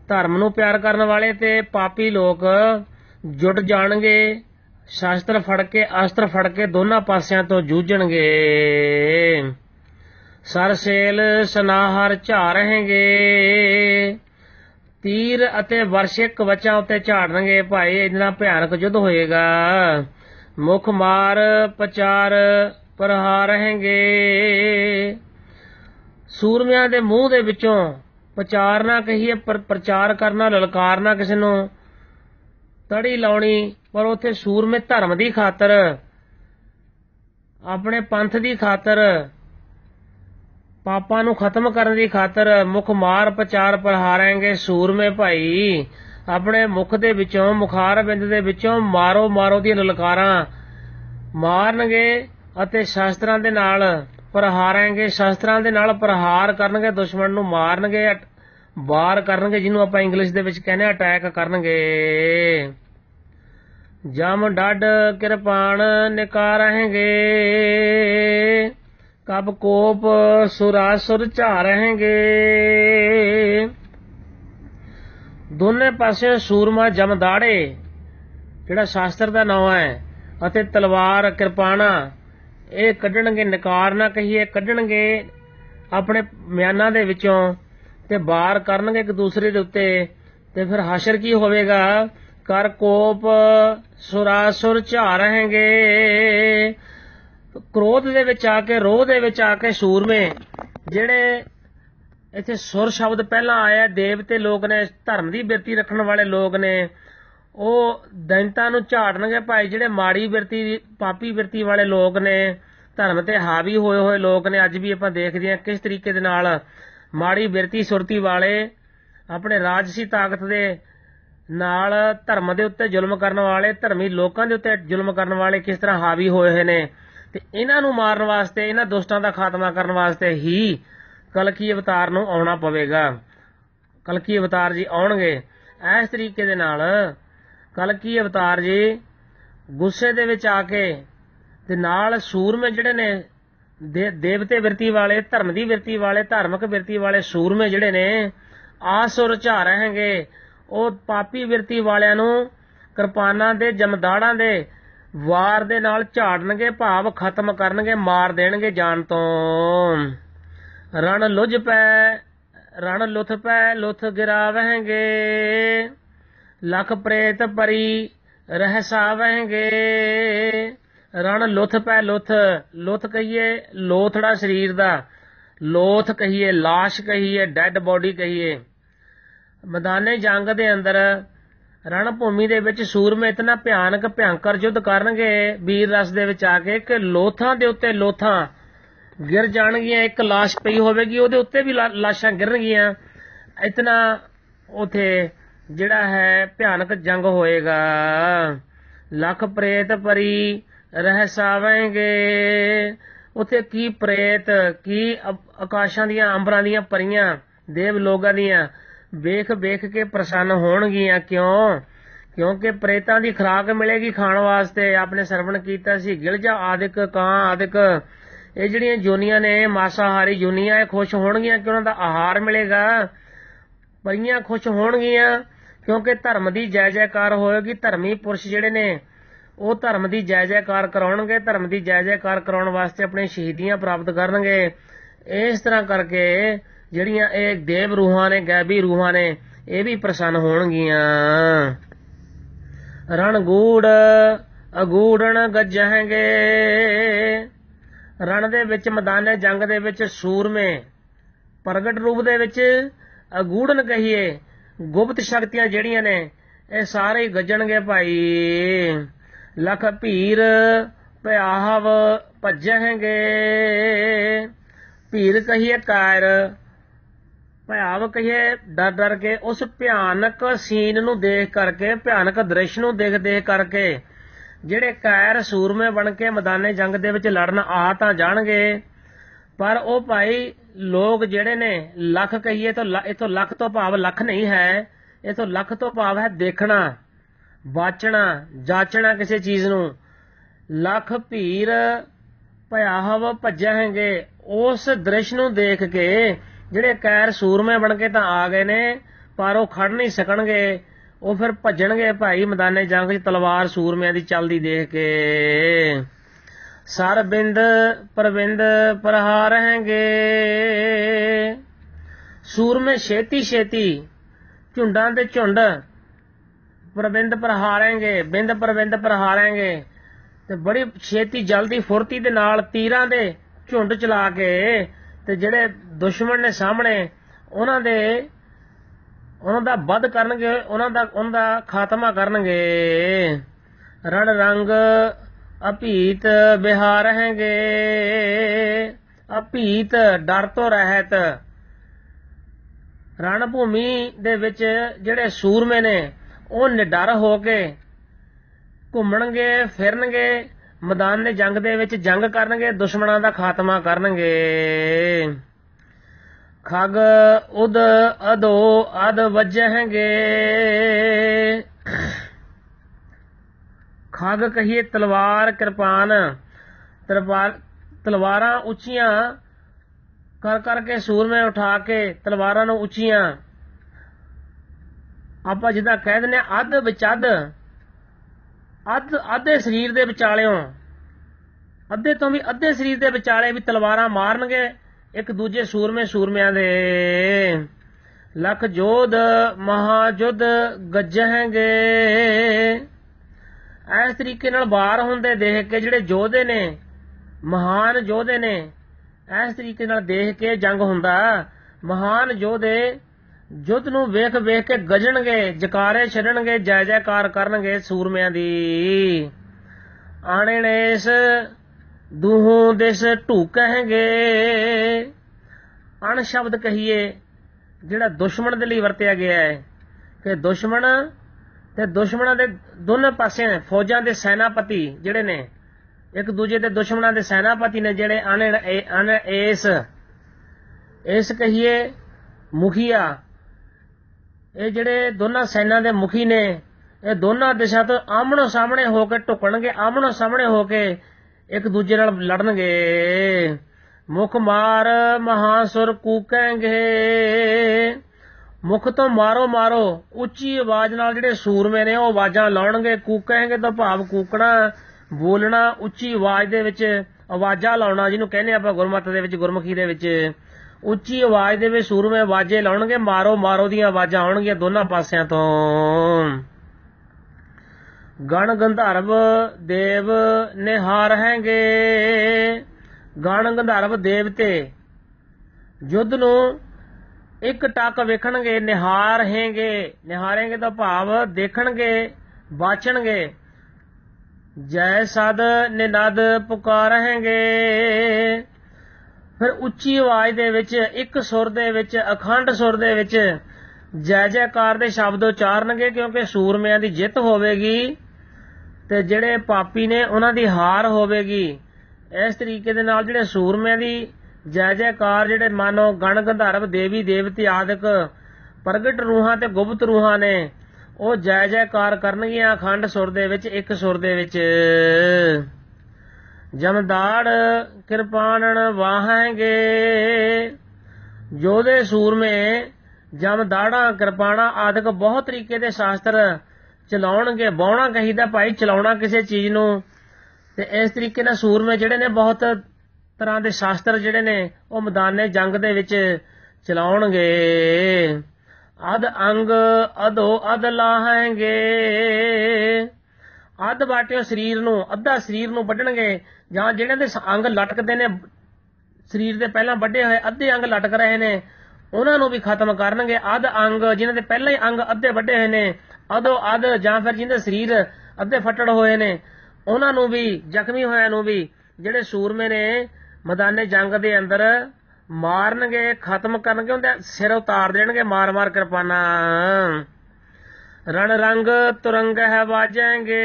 ਧਰਮ ਨੂੰ ਪਿਆਰ ਕਰਨ ਵਾਲੇ ਤੇ ਪਾਪੀ ਲੋਕ ਜੁੜ ਜਾਣਗੇ, ਸ਼ਾਸਤਰ ਫੜ ਕੇ, ਅਸਤਰ ਫੜ ਕੇ ਦੋਨਾਂ ਪਾਸਿਆਂ ਤੋਂ ਜੂਝਣਗੇ। ਸਰਸੇਲ ਸਨਾਹਰ ਝਾ ਰਹਿਣਗੇ ਤੀਰ ਅਤੇ ਵਰਸ਼ਿਕ ਕਵਚਾਂ ਉੱਤੇ ਝਾੜਨਗੇ, ਭਾਈ ਇੰਨਾ ਭਿਆਨਕ ਯੁੱਧ ਹੋਏਗਾ। ਮੁਖ ਮਾਰ ਪਚਾਰ ਪ੍ਰਹਾਰ ਸੂਰਮਿਆਂ ਦੇ ਮੂੰਹ ਦੇ ਵਿੱਚੋਂ ਪ੍ਰਚਾਰਨਾ ਕਹੀਏ, ਪਰ ਪ੍ਰਚਾਰ ਕਰਨਾ, ਲਲਕਾਰਨਾ ਕਿਸੇ ਨੂੰ। ਤੜੀ ਲਾਉਣੀ, ਪਰ ਉਥੇ ਸੂਰਮੇ ਧਰਮ ਦੀ ਖਾਤਰ, ਆਪਣੇ ਪੰਥ ਦੀ ਖਾਤਰ ਪਾਪਾਂ ਨੂੰ ਖਤਮ ਕਰਨ ਦੀ ਖਾਤਰ ਮੁਖ ਮਾਰ ਪ੍ਰਚਾਰ ਪ੍ਰਹਾਰਾਂਗੇ ਸੂਰਮੇ ਭਾਈ। ਆਪਣੇ ਮੁਖ ਦੇ ਵਿੱਚੋਂ, ਮੁਖਾਰ ਬਿੰਦ ਦੇ ਵਿੱਚੋਂ ਮਾਰੋ ਮਾਰੋ ਦੀਆਂ ਲਲਕਾਰਾਂ ਮਾਰਨਗੇ ਅਤੇ ਸ਼ਾਸਤਰਾਂ ਦੇ ਨਾਲ ਪ੍ਰਹਾਰਾਂਗੇ, ਸ਼ਾਸਤਰਾਂ ਦੇ ਨਾਲ ਪ੍ਰਹਾਰ ਕਰਨਗੇ, ਦੁਸ਼ਮਣ ਨੂੰ ਮਾਰਨਗੇ ਵਾਰ ਕਰਨਗੇ, ਜਿਹਨੂੰ ਆਪਾਂ ਇੰਗਲਿਸ਼ ਦੇ ਵਿੱਚ ਕਹਿੰਦੇ ਅਟੈਕ ਕਰਨਗੇ। ਜਮ ਡੱਡ ਕਿਰਪਾਨ ਨਿਕਾਰ ਕਬ ਕੋਪ ਸੁਰਾਸੁਰ ਝਾ ਰਹੇਗੇ ਦੋਨੇ ਪਾਸੇ ਸੂਰਮਾ ਜਮਦਾੜੇ ਜਿਹੜਾ ਸ਼ਾਸਤਰ ਦਾ ਨਾਮ ਹੈ, ਅਤੇ ਤਲਵਾਰ ਕਿਰਪਾਣਾ ਇਹ ਕੱਢਣਗੇ, ਨਕਾਰ ਨਾ ਕਹੀਏ, ਕੱਢਣਗੇ ਆਪਣੇ ਮਿਆਨਾਂ ਦੇ ਵਿੱਚੋਂ ਤੇ ਬਾਰ ਕਰਨਗੇ ਇੱਕ ਦੂਸਰੇ ਦੇ ਉੱਤੇ, ਤੇ ਫਿਰ ਹਾਸ਼ਰ ਕੀ ਹੋਵੇਗਾ? ਕਰ ਕੋਪ ਸੁਰਾਸੁਰ ਝਾ ਰਹੇਗੇ ਕ੍ਰੋਧ ਦੇ ਵਿੱਚ ਆ ਕੇ, ਰੋਹ ਦੇ ਵਿੱਚ ਆ ਕੇ ਸੂਰਮੇ, ਜਿਹੜੇ ਇੱਥੇ ਸੁਰ ਸ਼ਬਦ ਪਹਿਲਾਂ ਆਇਆ ਦੇਵਤੇ ਲੋਕ ਨੇ, ਧਰਮ ਦੀ ਬਿਰਤੀ ਰੱਖਣ ਵਾਲੇ ਲੋਕ ਨੇ, ਉਹ ਦੈਂਤਾਂ ਨੂੰ ਝਾੜਨਗੇ ਭਾਈ, ਜਿਹੜੇ ਮਾੜੀ ਬਿਰਤੀ, ਪਾਪੀ ਬਿਰਤੀ ਵਾਲੇ ਲੋਕ ਨੇ, ਧਰਮ ਤੇ ਹਾਵੀ ਹੋਏ ਹੋਏ ਲੋਕ ਨੇ, ਅੱਜ ਵੀ ਆਪਾਂ ਦੇਖਦੇ ਹਾਂ ਕਿਸ ਤਰੀਕੇ ਦੇ ਨਾਲ ਮਾੜੀ ਬਿਰਤੀ ਸੁਰਤੀ ਵਾਲੇ ਆਪਣੇ ਰਾਜਸੀ ਤਾਕਤ ਦੇ ਨਾਲ ਧਰਮ ਦੇ ਉੱਤੇ ਜ਼ੁਲਮ ਕਰਨ ਵਾਲੇ, ਧਰਮੀ ਲੋਕਾਂ ਦੇ ਉੱਤੇ ਜ਼ੁਲਮ ਕਰਨ ਵਾਲੇ ਕਿਸ ਤਰ੍ਹਾਂ ਹਾਵੀ ਹੋਏ ਹੋਏ ਨੇ। ਤੇ ਇਹਨਾਂ ਨੂੰ ਮਾਰਨ ਵਾਸਤੇ, ਇਹਨਾਂ ਦੁਸ਼ਟਾਂ ਦਾ ਖਾਤਮਾ ਕਰਨ ਵਾਸਤੇ ਹੀ ਕਲਕੀ ਅਵਤਾਰ ਨੂੰ ਆਉਣਾ ਪਵੇਗਾ। ਕਲਕੀ ਅਵਤਾਰ ਜੀ ਆਉਣਗੇ। ਇਸ ਤਰੀਕੇ ਦੇ ਨਾਲ ਕਲਕੀ ਅਵਤਾਰ ਜੀ ਗੁੱਸੇ ਦੇ ਵਿੱਚ ਆ ਕੇ ਤੇ ਨਾਲ ਸੂਰਮੇ ਜਿਹੜੇ ਨੇ ਦੇਵਤੇ ਵਿਰਤੀ ਵਾਲੇ, ਧਰਮ ਦੀ ਵਿਰਤੀ ਵਾਲੇ, ਧਾਰਮਿਕ ਵਿਰਤੀ ਵਾਲੇ ਸੂਰਮੇ ਜਿਹੜੇ ਨੇ ਆਸੁਰ ਝਾ ਰਹਿਣਗੇ। ਉਹ ਪਾਪੀ ਵਿਰਤੀ ਵਾਲਿਆਂ ਨੂੰ ਕਿਰਪਾਨਾਂ ਦੇ, ਜਮਦਾੜਾਂ ਦੇ ਵਾਰ ਦੇ ਨਾਲ ਝਾੜਨਗੇ, ਭਾਵ ਖਤਮ ਕਰਨਗੇ, ਮਾਰ ਦੇਣਗੇ ਜਾਨ ਤੋਂ। ਰਣ ਲੁਝ ਪੈ, ਰਣ ਲੁਥ ਪੈ, ਲੁਥ ਗਿਰਾਵਹਿਗੇ। ਲਖ ਪ੍ਰੇਤ ਪਰੀ ਰਹਿਸਾ ਵਹਿਗੇ ਰਣ ਲੁਥ ਪੈ ਲੁਥ ਲੁਥ ਕਹੀਏ ਲੋਥੜਾ ਸਰੀਰ ਦਾ। ਲੋਥ ਕਹੀਏ লাশ ਕਹੀਏ, ਡੈੱਡ ਬੋਡੀ ਕਹੀਏ। ਮੈਦਾਨੇ ਜੰਗ ਦੇ ਅੰਦਰ ਰਣ ਭੂਮੀ ਦੇ ਵਿੱਚ ਸੂਰਮੇ ਇਤਨਾ ਭਿਆਨਕ ਭਿਆੰਕਰ ਯੁੱਧ ਕਰਨਗੇ, ਵੀਰ ਰਸ ਦੇ ਵਿੱਚ ਆ ਕੇ ਕਿ ਲੋਥਾਂ ਦੇ ਉੱਤੇ ਲੋਥਾਂ ਗਿਰ ਜਾਣਗੀਆਂ, ਇੱਕ লাশ ਪਈ ਹੋਵੇਗੀ, ਉਹਦੇ ਉੱਤੇ ਵੀ ਲਾਸ਼ਾਂ ਗਿਰਨਗੀਆਂ। ਇਤਨਾ ਉਥੇ ਜਿਹੜਾ ਹੈ ਭਿਆਨਕ ਜੰਗ ਹੋਏਗਾ। ਲੱਖ ਪ੍ਰੇਤ ਪਰੀ ਰਹਿਸਾਵੇਂਗੇ ਉਥੇ ਕੀ ਪ੍ਰੇਤ, ਕੀ ਆਕਾਸ਼ਾਂ ਦੀਆਂ, ਅੰਬਰਾਂ ਦੀਆਂ ਪਰੀਆਂ ਦੇਵ ਲੋਕਾਂ ਦੀਆਂ ਵੇਖ ਵੇਖ ਕੇ ਪ੍ਰਸੰਨ ਹੋਣਗੀਆਂ ਕਿਉਂ? ਕਿਉਂਕਿ ਪ੍ਰੇਤਾਂ ਦੀ ਖਰਾਕ ਮਿਲੇਗੀ ਖਾਣ ਵਾਸਤੇ। ਆਪਣੇ ਸਰਵਣ ਕੀਤਾ ਸੀ ਗਿਲਜਾ ਆਦਿਕ ਕਾਂ ਆਦਿਕ। ਇਹ ਜਿਹੜੀਆਂ ਜੋਨੀਆਂ ਨੇ ਮਾਸਾਹਾਰੀ ਜੋਨੀਆਂ, ਇਹ ਖੁਸ਼ ਹੋਣਗੀਆਂ ਕਿ ਉਹਨਾਂ ਦਾ ਆਹਾਰ ਮਿਲੇਗਾ? ਪਰੀਆਂ ਖੁਸ਼ ਹੋਣਗੀਆਂ, ਕਿਉਂਕਿ ਧਰਮ ਦੀ ਜੈ ਜੈਕਾਰ ਹੋਏਗੀ। ਧਰਮੀ ਪੁਰਸ਼ ਜਿਹੜੇ ਨੇ, ਉਹ ਧਰਮ ਦੀ ਜੈ ਜੈਕਾਰ ਕਰਾਉਣਗੇ। ਧਰਮ ਦੀ ਜੈ ਜੈਕਾਰ ਕਰਾਉਣ ਵਾਸਤੇ ਆਪਣੀ ਸ਼ਹੀਦੀਆਂ ਪ੍ਰਾਪਤ ਕਰਨਗੇ। ਇਸ ਤਰ੍ਹਾਂ ਕਰਕੇ ਜਿਹੜੀਆਂ ਇਹ ਦੇਵ ਰੂਹਾਂ ਨੇ, ਗੈਬੀ ਰੂਹਾਂ ਨੇ, ਇਹ ਵੀ ਪ੍ਰਸੰਨ ਹੋਣਗੀਆਂ। ਰਣ ਗੂੜ, ਅਗੂੜਣ ਗੱਜਹਗੇ। ਰਣ ਦੇ ਵਿੱਚ ਮੈਦਾਨੇ, ਜੰਗ ਦੇ ਵਿੱਚ ਸੂਰਮੇ। ਪ੍ਰਗਟ ਰੂਪ ਦੇ ਵਿੱਚ ਅਗੂੜਨ ਕਹੀਏ। ਗੁਪਤ ਸ਼ਕਤੀਆਂ ਜਿਹੜੀਆਂ ਨੇ, ਇਹ ਸਾਰੇ ਗੱਜਣਗੇ ਭਾਈ। ਲਖ ਭੀਰ ਭਿਆਹਵ ਭੱਜਣਗੇ ਭੀਰ ਕਹੀਏ ਕਾਇਰ ਭਿਆਵ ਕਹੀਏ, ਡਰ ਡਰ ਕੇ, ਉਸ ਭਿਆਨਕ ਸੀਨ ਨੂੰ ਦੇਖ ਕਰਕੇ, ਭਿਆਨਕ ਦ੍ਰਿਸ਼ ਨੂੰ ਦੇਖ ਦੇਖ ਕਰਕੇ, ਜਿਹੜੇ ਕਾਇਰ ਸੂਰਮੇ ਬਣ ਕੇ ਮੈਦਾਨੇ ਜੰਗ ਦੇ ਵਿੱਚ ਲੜਨ ਆ ਤਾਂ ਜਾਣਗੇ। ਪਰ ਉਹ ਭਾਈ ਲੋਕ ਜਿਹੜੇ ਨੇ, ਲੱਖ ਕਹੀਏ ਤਾਂ ਇਥੋਂ ਲੱਖ ਤੋਂ ਭਾਵ ਲੱਖ ਨਹੀਂ ਹੈ। ਇਥੋਂ ਲੱਖ ਤੋਂ ਭਾਵ ਹੈ ਦੇਖਣਾ, ਵਾਚਣਾ, ਜਾਚਣਾ ਕਿਸੇ ਚੀਜ਼ ਨੂੰ। ਲੱਖ ਭੀਰ ਭਿਆਹਵ ਭੱਜਣਗੇ ਉਸ ਦ੍ਰਿਸ਼ ਨੂੰ ਦੇਖ ਕੇ ਜਿਹੜੇ ਕੈਰ ਸੂਰਮੇ ਬਣ ਕੇ ਤਾਂ ਆ ਗਏ ਨੇ, ਪਰ ਉਹ ਖੜ ਨਹੀਂ ਸਕਣਗੇ। ਉਹ ਫਿਰ ਭੱਜਣਗੇ ਭਾਈ ਮੈਦਾਨੇ ਜੰਗ 'ਚ ਤਲਵਾਰ ਸੂਰਮਿਆਂ ਦੀ ਚੱਲਦੀ ਦੇਖ ਕੇ। ਸਰਬਿੰਦ ਪ੍ਰਵਿੰਦ ਪ੍ਰਹਾਰ ਹੈਗੇ ਸੂਰਮੇ ਛੇਤੀ ਛੇਤੀ ਝੁੰਡਾਂ ਦੇ ਝੁੰਡ ਪਰਵਿੰਦ ਪ੍ਰਹਾਰਾਂਗੇ ਬਿੰਦ ਪ੍ਰਵਿੰਦ ਪ੍ਰਹਾਰਾਂਗੇ ਤੇ ਬੜੀ ਛੇਤੀ ਜਲਦੀ ਫੁਰਤੀ ਦੇ ਨਾਲ ਤੀਰਾਂ ਦੇ ਝੁੰਡ ਚਲਾ ਕੇ ਤੇ ਜਿਹੜੇ ਦੁਸ਼ਮਣ ਨੇ ਸਾਹਮਣੇ, ਉਹਨਾਂ ਦੇ, ਉਹਨਾਂ ਦਾ ਵੱਧ ਕਰਨਗੇ, ਉਹਨਾਂ ਦਾ ਉਹਨਾਂ ਦਾ ਖਾਤਮਾ ਕਰਨਗੇ। ਰਣ ਰੰਗ ਅਭੀਤ ਬਿਹਾਰ ਹੈਗੇ। ਅਭੀਤ ਡਰ ਤੋਂ ਰਹਿਤ। ਰਣ ਭੂਮੀ ਦੇ ਵਿੱਚ ਜਿਹੜੇ ਸੂਰਮੇ ਨੇ, ਉਹ ਨਿਡਰ ਹੋ ਕੇ ਘੁੰਮਣਗੇ, ਫਿਰਨਗੇ। ਮੈਦਾਨ ਦੇ ਜੰਗ ਦੇ ਵਿੱਚ ਜੰਗ ਕਰਨਗੇ, ਦੁਸ਼ਮਣਾਂ ਦਾ ਖਾਤਮਾ ਕਰਨਗੇ। ਖਗ ਉਦ ਅਦੋ ਅਦ ਵਜਹਗੇ। ਖਗ ਕਹੀਏ ਤਲਵਾਰ ਕਿਰਪਾਨ, ਤਲਵਾਰਾਂ ਉੱਚੀਆਂ ਕਰ ਕਰਕੇ ਸੂਰਮੇ ਉਠਾ ਕੇ ਤਲਵਾਰਾਂ ਨੂੰ ਉੱਚੀਆਂ। ਆਪਾਂ ਜਿੱਦਾਂ ਕਹਿ ਦਿੰਦੇ ਆ ਅੱਧ ਵਿਚੱਧ ਅੱਧ, ਅੱਧੇ ਸਰੀਰ ਦੇ ਵਿਚਾਲਿਓਂ, ਅੱਧੇ ਤੋਂ ਵੀ ਅੱਧੇ ਸਰੀਰ ਦੇ ਵਿਚਾਲੇ ਵੀ ਤਲਵਾਰਾਂ ਮਾਰਨਗੇ, ਇੱਕ ਦੂਜੇ ਸੂਰਮੇ ਸੂਰਮਿਆਂ ਦੇ। ਲਖ ਜੋਧ ਮਹਾਜੁਧ ਗੱਜਹਗੇ। ਇਸ ਤਰੀਕੇ ਨਾਲ ਬਾਹਰ ਹੁੰਦੇ ਦੇਖ ਕੇ ਜਿਹੜੇ ਯੋਧੇ ਨੇ, ਮਹਾਨ ਯੋਧੇ ਨੇ ਇਸ ਤਰੀਕੇ ਨਾਲ ਦੇਖ ਕੇ ਜੰਗ ਹੁੰਦਾ। ਮਹਾਨ ਯੋਧੇ ਜੁੱਧ ਨੂੰ ਵੇਖ ਵੇਖ ਕੇ ਗਜਣਗੇ, ਜਕਾਰੇ ਛੱਡਣਗੇ, ਜੈ ਜੈਕਾਰ ਕਰਨਗੇ ਸੂਰਮਿਆਂ ਦੀ। ਆਣੇ ਨੇ ਇਸ ਦੂਹੋਂ ਦਿਸ ਢੂਕਹਿਗੇ ਅਣ ਸ਼ਬਦ ਕਹੀਏ, ਜਿਹੜਾ ਦੁਸ਼ਮਣ ਦੇ ਲਈ ਵਰਤਿਆ ਗਿਆ ਹੈ, ਕਿ ਦੁਸ਼ਮਣ ਤੇ ਦੁਸ਼ਮਣਾਂ ਦੇ ਦੋਨੇ ਪਾਸੇ ਫੌਜਾਂ ਦੇ ਸੈਨਾਪਤੀ ਜਿਹੜੇ ਨੇ, ਇੱਕ ਦੂਜੇ ਦੇ ਦੁਸ਼ਮਣਾਂ ਦੇ ਸੈਨਾਪਤੀ ਨੇ ਜਿਹੜੇ ਅਣ ਅਣ ਇਸ। ਇਸ ਕਹੀਏ, ਮੁਖੀਆ ਇਹ ਜਿਹੜੇ ਦੋਨਾਂ ਸੈਨਾ ਦੇ ਮੁਖੀ ਨੇ, ਇਹ ਦੋਨਾਂ ਦਿਸ਼ਾ ਤੋਂ ਆਮਣੋ ਸਾਹਮਣੇ ਹੋ ਕੇ ਢੁਕਣਗੇ ਆਮਣੋ ਸਾਹਮਣੇ ਹੋ ਕੇ ਇੱਕ ਦੂਜੇ ਨਾਲ ਲੜਨਗੇ। ਮੁਖ ਮਾਰ ਮਹਾਸੁਰ ਕੂਕੈਂਗੇ। ਮੁਖ ਤੋਂ ਮਾਰੋ ਮਾਰੋ, ਉੱਚੀ ਆਵਾਜ਼ ਨਾਲ ਜਿਹੜੇ ਸੂਰਮੇ ਨੇ ਉਹ ਆਵਾਜ਼ਾਂ ਲਾਉਣਗੇ। ਕੂਕੈਂਗੇ ਤਾਂ ਭਾਵ ਕੂਕਣਾ, ਬੋਲਣਾ, ਉੱਚੀ ਆਵਾਜ਼ ਦੇ ਵਿੱਚ ਆਵਾਜ਼ਾਂ ਲਾਉਣਾ, ਜਿਹਨੂੰ ਕਹਿੰਦੇ ਆਪਾਂ ਗੁਰਮਤਿ ਦੇ ਵਿੱਚ, ਗੁਰਮੁਖੀ ਦੇ ਵਿੱਚ। ਉੱਚੀ ਆਵਾਜ਼ ਦੇ ਵਿੱਚ ਸੂਰਮੇ ਆਵਾਜ਼ੇ ਲਾਉਣਗੇ, ਮਾਰੋ ਮਾਰੋ ਦੀਆਂ ਆਵਾਜ਼ਾਂ ਆਉਣਗੀਆਂ ਦੋਨਾਂ ਪਾਸਿਆਂ ਤੋਂ। ਗਣ ਗੰਧਰਵ ਦੇਵ ਨਿਹਾਰ ਹੈਗੇ ਗਣ ਗੰਧਰਵ ਦੇਵਤੇ ਯੁੱਧ ਨੂੰ ਇੱਕ ਟੱਕ ਵੇਖਣਗੇ ਨਿਹਾਰ ਹੈਗੇ ਨਿਹਾਰੇਂਗੇ ਤਾਂ ਭਾਵ ਦੇਖਣਗੇ ਬਾਚਣਗੇ ਜੈ ਸਦ ਨਿਨਦ ਪੁਕਾਰ ਫਿਰ ਉੱਚੀ ਆਵਾਜ਼ ਦੇ ਵਿੱਚ, ਇੱਕ ਸੁਰ ਦੇ ਵਿੱਚ, ਅਖੰਡ ਸੁਰ ਦੇ ਵਿੱਚ ਜੈ ਜੈਕਾਰ ਦੇ ਸ਼ਬਦ ਉਚਾਰਨਗੇ ਕਿਉਂਕਿ ਸੂਰਮਿਆਂ ਦੀ ਜਿੱਤ ਹੋਵੇਗੀ ਤੇ ਜਿਹੜੇ ਪਾਪੀ ਨੇ ਉਹਨਾਂ ਦੀ ਹਾਰ ਹੋਵੇਗੀ। ਇਸ ਤਰੀਕੇ ਦੇ ਨਾਲ ਜਿਹੜੇ ਸੂਰਮਿਆਂ ਦੀ ਜੈ ਜੈਕਾਰ, ਜਿਹੜੇ ਮਾਨੋ ਗਣ ਗੰਧਰਵ, ਦੇਵੀ ਦੇਵਤੇ ਆਦਿਕ ਪ੍ਰਗਟ ਰੂਹਾਂ ਤੇ ਗੁਪਤ ਰੂਹਾਂ ਨੇ, ਉਹ ਜੈ ਜੈਕਾਰ ਕਰਨਗੀਆਂ ਅਖੰਡ ਸੁਰ ਦੇ ਵਿੱਚ, ਇੱਕ ਸੁਰ ਦੇ ਵਿੱਚ। ਜਮਦਾੜ ਕਿਰਪਾਨਣ ਵਾਹਾਂਗੇ। ਜੋਦੇ ਸੂਰਮੇ ਜਮਦਾੜਾਂ ਕਿਰਪਾਣਾ ਆਦਿਕ ਬਹੁਤ ਤਰੀਕੇ ਦੇ ਸ਼ਾਸਤਰ ਚਲਾਉਣਗੇ, ਬਾਉਣਾ ਕਹੀਦਾ ਭਾਈ ਚਲਾਉਣਾ ਕਿਸੇ ਚੀਜ਼ ਨੂੰ। ਤੇ ਇਸ ਤਰੀਕੇ ਨਾਲ ਸੂਰਮੇ ਜਿਹੜੇ ਨੇ ਬਹੁਤ ਤਰ੍ਹਾਂ ਦੇ ਸ਼ਾਸਤਰ ਜਿਹੜੇ ਨੇ, ਉਹ ਮੈਦਾਨੇ, ਜੰਗ ਦੇ ਵਿੱਚ ਚਲਾਉਣਗੇ। ਅਦ ਅੰਗ ਅਧੋ ਅਦ ਲਾਹਾਂਗੇ। ਅੱਧ ਬਾਟਿਓ ਸਰੀਰ ਨੂੰ, ਅੱਧਾ ਸਰੀਰ ਨੂੰ ਵੱਢਣਗੇ ਜਾਂ ਜਿਹੜੇ ਦੇ ਅੰਗ ਲਟਕਦੇ ਨੇ, ਸਰੀਰ ਦੇ ਪਹਿਲਾਂ ਵੱਡੇ ਹੋਏ ਅੱਧੇ ਅੰਗ ਲਟਕ ਰਹੇ ਨੇ, ਉਹਨਾਂ ਨੂੰ ਵੀ ਖਤਮ ਕਰਨਗੇ। ਅੱਧ ਅੰਗ ਜਿਨ੍ਹਾਂ ਦੇ ਪਹਿਲਾਂ ਹੀ ਅੰਗ ਅੱਧੇ ਵੱਢੇ ਹੋਏ ਨੇ ਅਦੋ ਅਦ ਜਾਂ ਫਿਰ ਜਿੰਦੇ ਸਰੀਰ ਅੱਧੇ ਫਟੜ ਹੋਏ ਨੇ, ਉਹਨਾਂ ਨੂੰ ਵੀ, ਜ਼ਖਮੀ ਹੋਇਆਂ ਨੂੰ ਵੀ ਜਿਹੜੇ ਸੂਰਮੇ ਨੇ, ਮੈਦਾਨੇ ਜੰਗ ਦੇ ਅੰਦਰ ਮਾਰਨਗੇ, ਖਤਮ ਕਰਨਗੇ, ਉਹਦੇ ਸਿਰ ਉਤਾਰ ਦੇਣਗੇ, ਮਾਰ-ਮਾਰ ਕਿਰਪਾਨਾਂ। ਰਣ ਰੰਗ ਤੁਰੰਗ ਹੈ ਵਾਜਾਂਗੇ।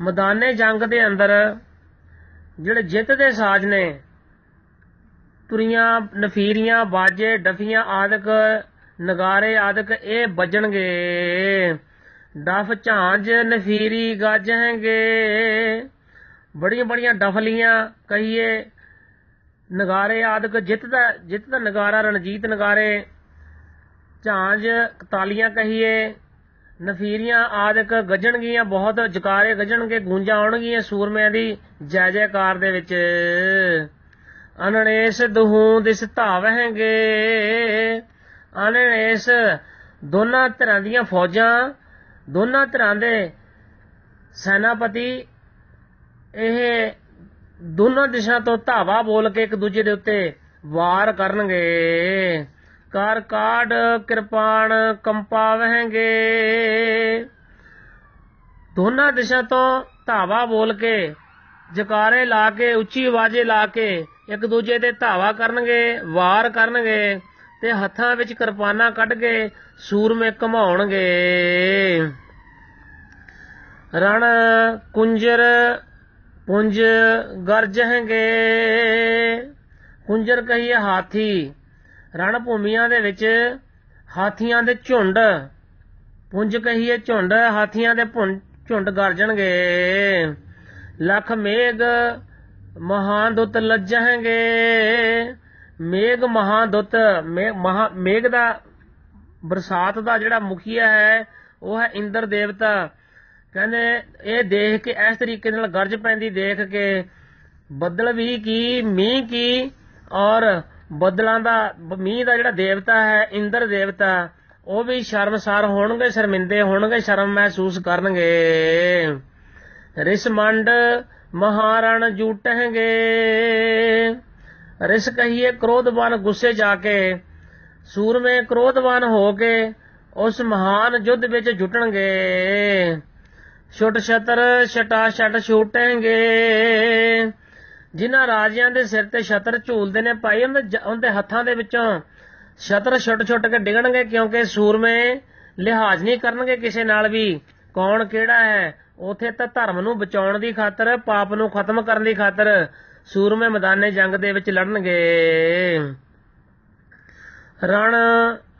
ਮੈਦਾਨੇ ਜੰਗ ਦੇ ਅੰਦਰ ਜਿਹੜੇ ਜਿੱਤ ਦੇ ਸਾਜ਼ ਨੇ, ਤੁਰੀਆਂ, ਨਫੀਰੀਆਂ, ਬਾਜੇ, ਡਫੀਆਂ ਆਦਿਕ, ਨਗਾਰੇ ਆਦਿਕ ਇਹ ਵੱਜਣਗੇ। ਡਫ ਝਾਂਜ ਨਫੀਰੀ ਗੱਜਣਗੇ ਬੜੀਆਂ ਬੜੀਆਂ ਡਫਲੀਆਂ ਕਹੀਏ, ਨਗਾਰੇ ਆਦਿਕ ਜਿੱਤ ਦਾ ਜਿੱਤ ਦਾ ਨਗਾਰਾ, ਰਣਜੀਤ ਨਗਾਰੇ ਝਾਂਜ, ਤਾਲੀਆਂ ਕਹੀਏ, ਨਫੀਰੀਆਂ ਆਦਿਕ ਗੱਜਣਗੀਆਂ, ਬਹੁਤ ਜਕਾਰੇ ਗੱਜਣਗੇ, ਗੂੰਜਾਂ ਆਉਣਗੀਆਂ ਸੂਰਮਿਆਂ ਦੀ, ਜੈ ਜੈਕਾਰ ਦੇ ਵਿੱਚ। ਅਨਣੇਸ ਦਹੂ ਦਿਸ ਧਾਵਹਿੰਗੇ, ਅਨਣੇਸ ਦੋਨਾਂ ਧਿਰਾਂ ਦੀਆਂ ਫੌਜਾਂ, ਦੋਨਾਂ ਧਿਰਾਂ ਦੇ ਸੈਨਾਪਤੀ, ਇਹ ਦੋਨਾਂ ਦਿਸ਼ਾ ਤੋਂ ਧਾਵਾ ਬੋਲ ਕੇ ਇੱਕ ਦੂਜੇ ਦੇ ਉੱਤੇ ਵਾਰ ਕਰਨਗੇ। ਕਰ ਕਾਢ ਕਿਰਪਾਨ ਕੰਪਾ ਵਹਿੰਗੇ ਦੋਨਾਂ ਦਿਸ਼ਾ ਤੋਂ ਧਾਵਾ ਬੋਲ ਕੇ, ਜਕਾਰੇ ਲਾ ਕੇ, ਉੱਚੀ ਆਵਾਜ਼ੇ ਲਾ ਕੇ, ਇੱਕ ਦੂਜੇ ਤੇ ਧਾਵਾ ਕਰਨਗੇ, ਵਾਰ ਕਰਨਗੇ ਤੇ ਹੱਥਾਂ ਵਿੱਚ ਕਿਰਪਾਨਾਂ ਕੱਢ ਕੇ ਸੂਰਮੇ ਘਮਾਉਣਗੇ। ਰਣ ਕੁੰਜਰ ਪੁੰਜ ਗਰਜਹਗੇ। ਕੁੰਜਰ ਕਹੀਏ ਹਾਥੀ ਰਣ ਭੂਮੀਆਂ ਦੇ ਵਿੱਚ ਹਾਥੀਆਂ ਦੇ ਝੁੰਡ। ਪੁੰਜ ਕਹੀਏ ਝੁੰਡ, ਹਾਥੀਆਂ ਦੇ ਝੁੰਡ ਗਰਜਣਗੇ। ਲੱਖ ਮੇਘ ਮਹਾਦੁੱਤ ਲੱਜਹਗੇ ਮੇਘ ਮਹਾਦੁੱਤ ਮੇਘ ਦਾ ਬਰਸਾਤ ਦਾ ਜਿਹੜਾ ਮੁਖੀਆ ਹੈ, ਉਹ ਹੈ ਇੰਦਰ ਦੇਵਤਾ। ਕਹਿੰਦੇ ਇਹ ਦੇਖ ਕੇ, ਇਸ ਤਰੀਕੇ ਨਾਲ ਗਰਜ ਪੈਂਦੀ ਦੇਖ ਕੇ, ਬੱਦਲ ਵੀ ਕੀ, ਮੀਂਹ ਕੀ, ਔਰ ਬੱਦਲਾਂ ਦਾ ਬ- ਮੀਂਹ ਦਾ ਜਿਹੜਾ ਦੇਵਤਾ ਹੈ, ਇੰਦਰ ਦੇਵਤਾ, ਉਹ ਵੀ ਸ਼ਰਮਸਾਰ ਹੋਣਗੇ, ਸ਼ਰਮਿੰਦੇ ਹੋਣਗੇ, ਸ਼ਰਮ ਮਹਿਸੂਸ ਕਰਨਗੇ। ਰਿਸਮੰਡ ਮਹਾਰਣ ਜੂਟਣਗੇ। ਰਿਸ ਕਹੀਏ ਕ੍ਰੋਧਵਾਨ ਗੁੱਸੇ ਜਾ ਕੇ, ਸੂਰਮੇ ਕ੍ਰੋਧਵਾਨ ਹੋ ਕੇ, ਉਸ ਮਹਾਨ ਯੁੱਧ ਵਿੱਚ ਜੁਟਣਗੇ। ਛੁੱਟ ਛਤਰ ਛਟਾ ਛਟ ਛੂਟਣਗੇ। ਜਿਨ੍ਹਾਂ ਰਾਜਿਆਂ ਦੇ ਸਿਰ ਤੇ ਛਤਰ ਝੂਲਦੇ ਨੇ, ਭਾਈ ਉਹਦੇ ਹੱਥਾਂ ਦੇ ਵਿੱਚੋਂ ਛਤਰ ਛੁੱਟ ਛੁੱਟ ਕੇ ਡਿਗਣਗੇ ਕਿਉਂਕਿ ਸੂਰਮੇ ਲਿਹਾਜ਼ ਨਹੀਂ ਕਰਨਗੇ ਕਿਸੇ ਨਾਲ ਵੀ। ਕੌਣ ਕਿਹੜਾ ਹੈ? ਉਥੇ ਤਾਂ ਧਰਮ ਨੂੰ ਬਚਾਉਣ ਦੀ ਖਾਤਰ, ਪਾਪ ਨੂੰ ਖਤਮ ਕਰਨ ਦੀ ਖਾਤਰ ਸੂਰਮੇ ਮੈਦਾਨੇ ਜੰਗ ਦੇ ਵਿੱਚ ਲੜਨਗੇ। ਰਣ,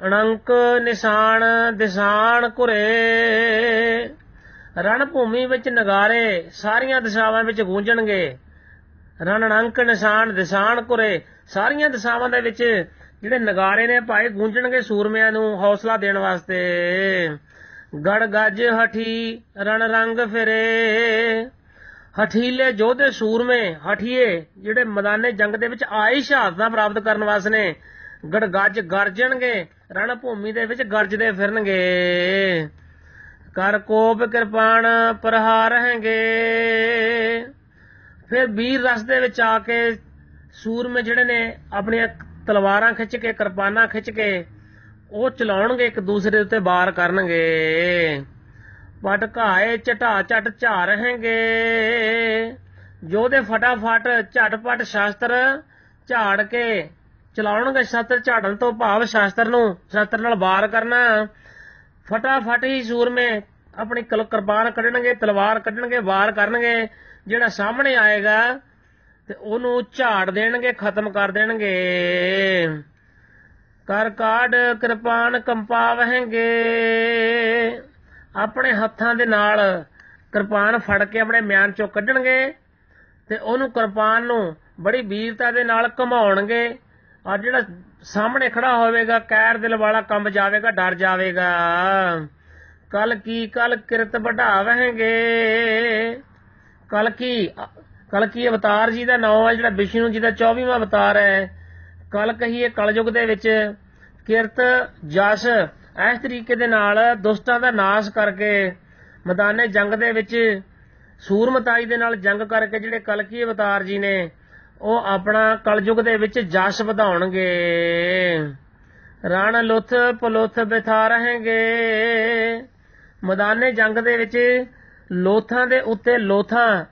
ਅਣੰਕ, ਨਿਸ਼ਾਨ, ਦਿਸ਼ਾਨ ਘੁਰੇ। ਰਣ ਭੂਮੀ ਵਿੱਚ ਨਗਾਰੇ, ਸਾਰੀਆਂ ਦਿਸ਼ਾਵਾਂ ਵਿੱਚ ਗੂੰਜਣਗੇ। ਰਣ ਅਣੰਕ ਨਿਸ਼ਾਨ ਦਿਸ਼ਾਨ ਘੁਰੇ। ਸਾਰੀਆਂ ਦਿਸ਼ਾਵਾਂ ਦੇ ਵਿੱਚ ਜਿਹੜੇ ਨਗਾਰੇ ਨੇ ਭਾਈ ਗੂੰਜਣਗੇ ਸੂਰਮਿਆਂ ਨੂੰ ਹੌਸਲਾ ਦੇਣ ਵਾਸਤੇ। ਗੜ ਗੱਜ ਹਠੀ ਰਣ ਰੰਗ ਫਿਰੇ। ਹਠੀਲੇ ਯੋਧੇ ਸੂਰਮੇ ਹਠੀਏ, ਜਿਹੜੇ ਮੈਦਾਨੇ ਜੰਗ ਦੇ ਵਿੱਚ ਆਈ ਸ਼ਹਾਦਤਾਂ ਪ੍ਰਾਪਤ ਕਰਨ ਵਾਸਤੇ ਨੇ। ਗੜਗੱਜ ਗਰਜਣਗੇ, ਰਣ ਭੂਮੀ ਦੇ ਵਿੱਚ ਗਰਜਦੇ ਫਿਰਨਗੇ। ਕਰ ਕੋਪ ਕਿਰਪਾਨ, ਪ੍ਰਹਾਰ ਹੈਗੇ। ਫਿਰ ਵੀਰ ਰਸ ਦੇ ਵਿੱਚ ਆ ਕੇ ਸੂਰਮੇ ਜਿਹੜੇ ਨੇ, ਆਪਣੀਆਂ ਤਲਵਾਰਾਂ ਖਿੱਚ ਕੇ, ਕਿਰਪਾਨਾਂ ਖਿੱਚ ਕੇ, ਉਹ ਚਲਾਉਣਗੇ, ਇੱਕ ਦੂਸਰੇ ਉੱਤੇ ਵਾਰ ਕਰਨਗੇ। ਪਟ ਘਾਏ, ਝਟਾ ਝਟ ਝਾ ਰਹੇਗੇ। ਜੋਦੇ ਫਟਾਫਟ ਝਟਪਟ ਸ਼ਾਸਤਰ ਝਾੜ ਕੇ ਚਲਾਉਣਗੇ, ਸ਼ਸਤਰ ਝਾੜਨ ਤੋਂ ਭਾਵ ਸ਼ਾਸਤਰ ਨੂੰ ਸ਼ਸਤਰ ਨਾਲ ਵਾਰ ਕਰਨਾ। ਫਟਾਫਟ ਹੀ ਸੂਰਮੇ ਆਪਣੀ ਕਿਰਪਾਨ ਕੱਢਣਗੇ, ਤਲਵਾਰ ਕੱਢਣਗੇ, ਵਾਰ ਕਰਨਗੇ। ਜਿਹੜਾ ਸਾਹਮਣੇ ਆਏਗਾ ਤੇ ਉਹਨੂੰ ਝਾੜ ਦੇਣਗੇ, ਖਤਮ ਕਰ ਦੇਣਗੇ। ਕਰ ਕਾੜ ਕਿਰਪਾਨ ਕੰਪਾ ਵਹਿੰਗੇ ਆਪਣੇ ਹੱਥਾਂ ਦੇ ਨਾਲ ਕਿਰਪਾਨ ਫੜ ਕੇ ਆਪਣੇ ਮਿਆਨ ਚੋਂ ਕੱਢਣਗੇ ਤੇ ਉਹਨੂੰ ਕਿਰਪਾਨ ਨੂੰ ਬੜੀ ਵੀਰਤਾ ਦੇ ਨਾਲ ਘਮਾਉਣਗੇ। ਔਰ ਜਿਹੜਾ ਸਾਹਮਣੇ ਖੜਾ ਹੋਵੇਗਾ, ਕੈਰ ਦਿਲ ਵਾਲਾ ਕੰਬ ਜਾਵੇਗਾ, ਡਰ ਜਾਵੇਗਾ। ਕਲ ਕੀ ਕਲ ਕਿਰਤ ਵਧਾਵਹਿੰਗੇ ਕਲਕੀ ਅਵਤਾਰ ਜੀ ਦਾ ਨਾਮ ਹੈ, ਜਿਹੜਾ ਵਿਸ਼ਨੂੰ ਜੀ ਦਾ 24ਵਾਂ ਅਵਤਾਰ ਹੈ। ਕਲ ਕਹੀਏ ਕਲਯੁਗ ਦੇ ਵਿੱਚ ਕਿਰਤ ਜਸ, ਇਸ ਤਰੀਕੇ ਦੇ ਨਾਲ ਦੁਸ਼ਟਾਂ ਦਾ ਨਾਸ਼ ਕਰਕੇ ਮੈਦਾਨੇ ਜੰਗ ਦੇ ਵਿੱਚ ਸੂਰਮਤਾਈ ਦੇ ਨਾਲ ਜੰਗ ਕਰਕੇ ਜਿਹੜੇ ਕਲਕੀ ਅਵਤਾਰ ਜੀ ਨੇ, ਉਹ ਆਪਣਾ ਕਲਯੁਗ ਦੇ ਵਿੱਚ ਜਸ ਵਧਾਉਣਗੇ। ਰਣ ਲੁੱਥ ਪਲੁੱਥ ਬਿਥਾ ਰਹੇਗੇ। ਮੈਦਾਨੇ ਜੰਗ ਦੇ ਵਿੱਚ ਲੋਥਾਂ ਦੇ ਉੱਤੇ ਲੋਥਾਂ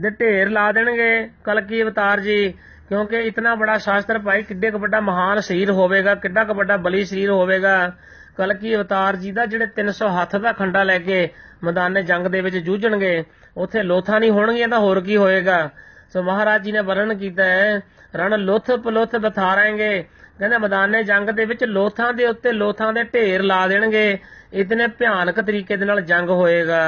ਦੇ ਢੇਰ ਲਾ ਦੇਣਗੇ ਕਲਕੀ ਅਵਤਾਰ ਜੀ, ਕਿਉਂਕਿ ਇਤਨਾ ਬੜਾ ਸ਼ਾਸਤਰ ਭਾਈ, ਕਿੱਡੇ ਵੱਡਾ ਮਹਾਨ ਸਰੀਰ ਹੋਵੇਗਾ, ਕਿੱਡਾ ਵੱਡਾ ਬਲੀ ਸਰੀਰ ਹੋਵੇਗਾ। ਕਲਕੀ ਅਵਤਾਰ ਜੀ ਦਾ ਜਿਹੜੇ 300 ਹੱਥ ਦਾ ਖੰਡਾ ਲੈ ਕੇ ਮੈਦਾਨੇ ਜੰਗ ਦੇ ਵਿੱਚ ਜੂਝਣਗੇ, ਉੱਥੇ ਲੋਥਾਂ ਨਹੀਂ ਹੋਣਗੀਆਂ ਤਾਂ ਹੋਰ ਕੀ ਹੋਏਗਾ। ਸੋ ਮਹਾਰਾਜ ਜੀ ਨੇ ਵਰਣਨ ਕੀਤਾ ਹੈ, ਰਣ ਲੁੱਥ ਪਲੁੱਥ ਬਥਾਰਾਂਗੇ ਕਹਿੰਦੇ ਮੈਦਾਨੇ ਜੰਗ ਦੇ ਵਿੱਚ ਲੋਥਾਂ ਦੇ ਉੱਤੇ ਲੋਥਾਂ ਦੇ ਢੇਰ ਲਾ ਦੇਣਗੇ। ਇਤਨੇ ਭਿਆਨਕ ਤਰੀਕੇ ਦੇ ਨਾਲ ਜੰਗ ਹੋਏਗਾ।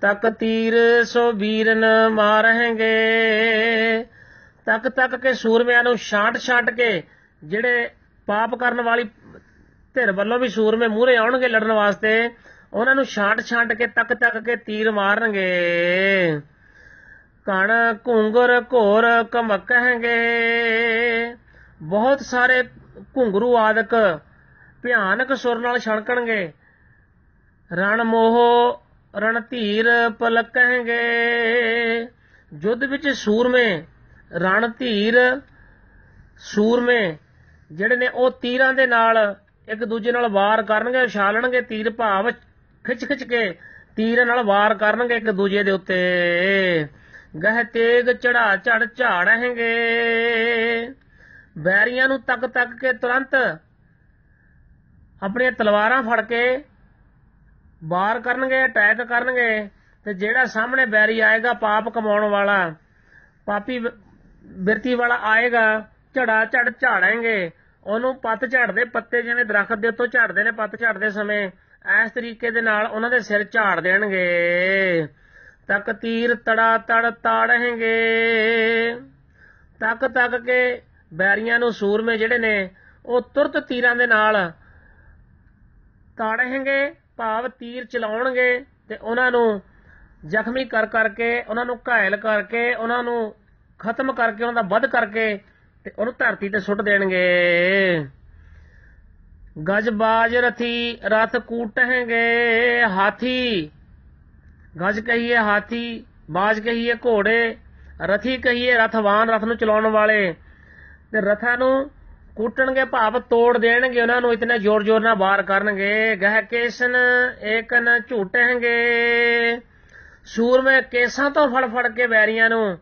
ਤਕ ਤੀਰ ਸੋ ਵੀਰਨ ਮਾਰਹਿੰਗੇ ਤੱਕ ਤੱਕ ਕੇ ਸੂਰਮਿਆਂ ਨੂੰ ਛਾਂਟ ਛਾਂਟ ਕੇ ਜਿਹੜੇ ਪਾਪ ਕਰਨ ਵਾਲੀ ਧਿਰ ਵੱਲੋਂ ਵੀ ਸੂਰਮੇ ਮੂਹਰੇ ਆਉਣਗੇ ਲੜਨ ਵਾਸਤੇ, ਉਹਨਾਂ ਨੂੰ ਛਾਂਟ ਛਾਂਟ ਕੇ ਤੱਕ ਤੱਕ ਕੇ ਤੀਰ ਮਾਰਨਗੇ। ਕਣ ਘੁੰਗਰ ਘੋਰ ਕਮਕਹਿਗੇ ਬਹੁਤ ਸਾਰੇ ਘੁੰਗਰੂ ਆਦਿਕ ਭਿਆਨਕ ਸੁਰ ਨਾਲ ਛਣਕਣਗੇ। ਰਣ ਮੋਹ, ਰਣ ਧੀਰ ਪਲਕਹਿਗੇ ਯੁੱਧ ਵਿੱਚ ਸੂਰਮੇ, ਰਣ ਧੀਰ ਸੂਰਮੇ, ਜਿਹੜੇ ਨੇ ਉਹ ਤੀਰਾਂ ਦੇ ਨਾਲ ਇੱਕ ਦੂਜੇ ਨਾਲ ਵਾਰ ਕਰਨਗੇ, ਉਛਾਲਣਗੇ, ਤੀਰ ਭਾਵ ਖਿੱਚ ਖਿੱਚ ਕੇ ਤੀਰ ਨਾਲ ਵਾਰ ਕਰਨਗੇ ਇੱਕ ਦੂਜੇ ਦੇ ਉੱਤੇ। ਗਹਿ ਤੇਗ ਚੜਾ ਝੜ ਝਾੜਣਗੇ ਬੈਰੀਆਂ ਨੂੰ ਤੱਕ ਤੱਕ ਕੇ ਤੁਰੰਤ ਆਪਣੀਆਂ ਤਲਵਾਰਾਂ ਫੜ ਕੇ ਵਾਰ ਕਰਨਗੇ, ਅਟੈਕ ਕਰਨਗੇ, ਤੇ ਜਿਹੜਾ ਸਾਹਮਣੇ ਬੈਰੀ ਆਏਗਾ, ਪਾਪ ਕਮਾਉਣ ਵਾਲਾ, ਪਾਪੀ ਬਿਰਤੀ ਵਾਲਾ ਆਏਗਾ, ਝੜਾ ਝੜ ਝਾੜਾਂਗੇ। ਉਹਨੂੰ ਪੱਤ ਝੜਦੇ ਪੱਤੇ ਜਿਵੇਂ ਦਰਖਤ ਦੇ ਉੱਤੋਂ ਝੜਦੇ ਨੇ, ਪੱਤ ਝੜਦੇ ਸਮੇਂ ਇਸ ਤਰੀਕੇ ਦੇ ਨਾਲ ਉਹਨਾਂ ਦੇ ਸਿਰ ਝਾੜ ਦੇਣਗੇ। ਤੱਕ ਤੀਰ ਤੜਾ ਤੜ ਤਾੜਨਗੇ ਤੱਕ ਤੱਕ ਕੇ ਬੈਰੀਆਂ ਨੂੰ ਸੂਰਮੇ ਜਿਹੜੇ ਨੇ, ਉਹ ਤੁਰਤ ਤੀਰਾਂ ਦੇ ਨਾਲ ਤਾੜਨਗੇ, ਭਾਵ ਤੀਰ ਚਲਾਉਣਗੇ ਤੇ ਉਹਨਾਂ ਨੂੰ ਜ਼ਖਮੀ ਕਰ ਕਰਕੇ, ਉਹਨਾਂ ਨੂੰ ਘਾਇਲ ਕਰਕੇ, ਉਹਨਾਂ ਨੂੰ ਖਤਮ ਕਰਕੇ, ਉਹਨਾਂ ਦਾ ਵੱਧ ਕਰਕੇ ਤੇ ਉਹਨੂੰ ਧਰਤੀ ਤੇ ਸੁੱਟ ਦੇਣਗੇ। ਗਜਬਾਜ ਰਥੀ ਰਥ ਕੂਟਣਗੇ ਹਾਥੀ, ਗਜ ਕਹੀਏ ਹਾਥੀ, ਬਾਜ ਕਹੀਏ ਘੋੜੇ, ਰਥੀ ਕਹੀਏ ਰਥਵਾਨ, ਰਥ ਨੂੰ ਚਲਾਉਣ ਵਾਲੇ। ਤੇ ਰਥਾਂ ਨੂੰ ਕੁੱਟਣਗੇ, ਭਾਵ ਤੋੜ ਦੇਣਗੇ, ਉਹਨਾਂ ਨੂੰ ਇਤਨੇ ਜ਼ੋਰ ਜ਼ੋਰ ਨਾਲ ਵਾਰ ਕਰਨਗੇ। ਗਹਿ ਕੇਸਨ ਏਕਨ ਝੂਟਣਗੇ। ਸੂਰਮੇ ਕੇਸਾਂ ਤੋਂ ਫੜ ਫੜ ਕੇ ਵੈਰੀਆਂ ਨੂੰ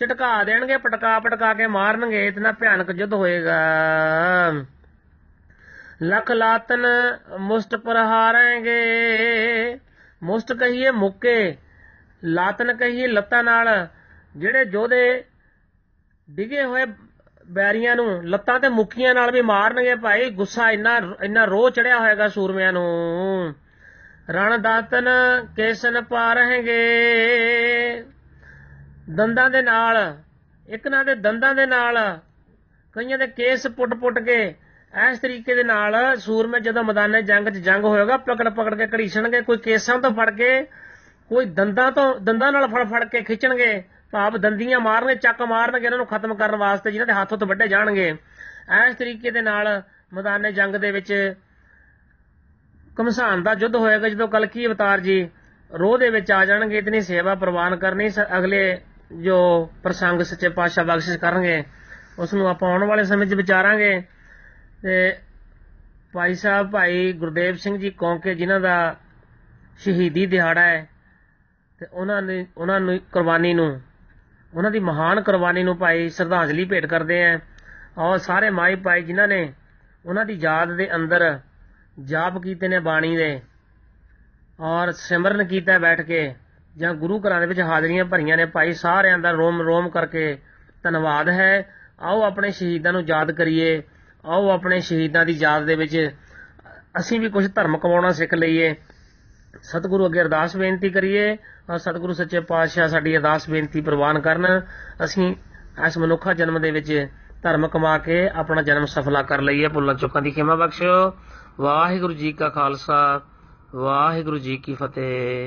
ਝਟਕਾ ਦੇਣਗੇ ਪਟਕਾ ਪਟਕਾ ਕੇ ਮਾਰਨਗੇ, ਇਤਨਾ ਭਿਆਨਕ ਯੁੱਧ ਹੋਏਗਾ। ਲਖ ਲਾਤਨ ਮੁਸਟ ਪ੍ਰਹਾਰਾਂਗੇ ਮੁਸਟ ਕਹੀਏ ਮੁੱਕੇ, ਲਾਤਨ ਕਹੀਏ ਲੱਤਾਂ ਨਾਲ, ਜਿਹੜੇ ਜੋਧੇ ਡਿਗੇ ਹੋਏ ਬੈਰੀਆਂ ਨੂੰ, ਲੱਤਾਂ ਤੇ ਮੁੱਕੀਆਂ ਨਾਲ ਵੀ ਮਾਰਨਗੇ ਭਾਈ, ਗੁੱਸਾ ਇੰਨਾ ਇੰਨਾ ਰੋਹ ਚੜਿਆ ਹੋਏਗਾ ਸੂਰਮਿਆਂ ਨੂੰ। ਰਣ ਦਾਤਨ ਕੇਸਨ ਪਾ ਰਹੇਗੇ। ਦੰਦਾਂ ਦੇ ਨਾਲ, ਇੱਕ ਨਾ ਦੇ ਦੰਦਾਂ ਦੇ ਨਾਲ, ਕਈਆਂ ਦੇ ਕੇਸ ਪੁੱਟ-ਪੁੱਟ ਕੇ ਇਸ ਤਰੀਕੇ ਦੇ ਨਾਲ ਸੂਰਮੇ ਜਦੋਂ ਮੈਦਾਨੇ ਜੰਗ 'ਚ ਜੰਗ ਹੋਏਗਾ, ਪਕੜ ਪਕੜ ਕੇ ਘੜੀਸਣਗੇ, ਕੋਈ ਕੇਸਾਂ ਤੋਂ ਫੜ ਕੇ, ਕੋਈ ਦੰਦਾਂ ਤੋਂ, ਦੰਦਾਂ ਨਾਲ ਫੜ ਫੜ ਕੇ ਖਿੱਚਣਗੇ ਭਾਵ ਦੰਦੀਆਂ ਮਾਰਨੇ, ਚੱਕ ਮਾਰਨਗੇ, ਇਹਨਾਂ ਨੂੰ ਖਤਮ ਕਰਨ ਵਾਸਤੇ ਜਿਨ੍ਹਾਂ ਦੇ ਹੱਥ ਤੋਂ ਵੱਡੇ ਜਾਣਗੇ। ਇਸ ਤਰੀਕੇ ਦੇ ਨਾਲ ਮੈਦਾਨੇ ਜੰਗ ਦੇ ਵਿੱਚ ਕਮਸਾਨ ਦਾ ਯੁੱਧ ਹੋਏਗਾ, ਜਦੋਂ ਕਲਕੀ ਅਵਤਾਰ ਜੀ ਰੋਹ ਦੇ ਵਿੱਚ ਆ ਜਾਣਗੇ, ਇਤਨੀ ਸੇਵਾ ਪ੍ਰਵਾਨ ਕਰਨੀ ਅਗਲੇ ਜੋ ਪ੍ਰਸੰਗ ਸੱਚੇ ਪਾਤਸ਼ਾਹ ਬਖਸ਼ਿਸ਼ ਕਰਨਗੇ, ਉਸ ਨੂੰ ਆਪਾਂ ਆਉਣ ਵਾਲੇ ਸਮੇਂ 'ਚ ਵਿਚਾਰਾਂਗੇ। ਤੇ ਭਾਈ ਸਾਹਿਬ, ਭਾਈ ਗੁਰਦੇਵ ਸਿੰਘ ਜੀ ਕੌਂਕੇ, ਜਿਨ੍ਹਾਂ ਦਾ ਸ਼ਹੀਦੀ ਦਿਹਾੜਾ ਹੈ, ਤੇ ਉਹਨਾਂ ਨੇ, ਉਹਨਾਂ ਨੂੰ, ਕੁਰਬਾਨੀ ਨੂੰ ਉਹਨਾਂ ਦੀ ਮਹਾਨ ਕੁਰਬਾਨੀ ਨੂੰ ਭਾਈ ਸ਼ਰਧਾਂਜਲੀ ਭੇਟ ਕਰਦੇ ਆਂ। ਔਰ ਸਾਰੇ ਮਾਈ ਭਾਈ ਜਿਨ੍ਹਾਂ ਨੇ ਉਹਨਾਂ ਦੀ ਯਾਦ ਦੇ ਅੰਦਰ ਜਾਪ ਕੀਤੇ ਨੇ ਬਾਣੀ ਦੇ ਔਰ ਸਿਮਰਨ ਕੀਤਾ ਬੈਠ ਕੇ ਜਾਂ ਗੁਰੂ ਘਰਾਂ ਦੇ ਵਿੱਚ ਹਾਜ਼ਰੀਆਂ ਭਰੀਆਂ ਨੇ ਭਾਈ, ਸਾਰਿਆਂ ਦਾ ਰੋਮ ਰੋਮ ਕਰਕੇ ਧੰਨਵਾਦ ਹੈ। ਆਓ ਆਪਣੇ ਸ਼ਹੀਦਾਂ ਨੂੰ ਯਾਦ ਕਰੀਏ। ਆਓ ਆਪਣੇ ਸ਼ਹੀਦਾਂ ਦੀ ਯਾਦ ਦੇ ਵਿੱਚ ਅਸੀਂ ਵੀ ਕੁਝ ਧਰਮ ਕਮਾਉਣਾ ਸਿੱਖ ਲਈਏ। ਸਤਿਗੁਰੂ ਅੱਗੇ ਅਰਦਾਸ ਬੇਨਤੀ ਕਰੀਏ ਔਰ ਸਤਿਗੁਰੂ ਸੱਚੇ ਪਾਤਸ਼ਾਹ ਸਾਡੀ ਅਰਦਾਸ ਬੇਨਤੀ ਪ੍ਰਵਾਨ ਕਰਨ। ਅਸੀਂ ਇਸ ਮਨੁੱਖਾ ਜਨਮ ਦੇ ਵਿੱਚ ਧਰਮ ਕਮਾ ਕੇ ਆਪਣਾ ਜਨਮ ਸਫਲਾ ਕਰ ਲਈਏ। ਭੁੱਲਾਂ ਚੁੱਕਾਂ ਦੀ ਖਿਮਾ ਬਖਸ਼ੋ ਵਾਹਿਗੁਰੂ ਜੀ ਕਾ ਖਾਲਸਾ, ਵਾਹਿਗੁਰੂ ਜੀ ਕੀ ਫਤਿਹ।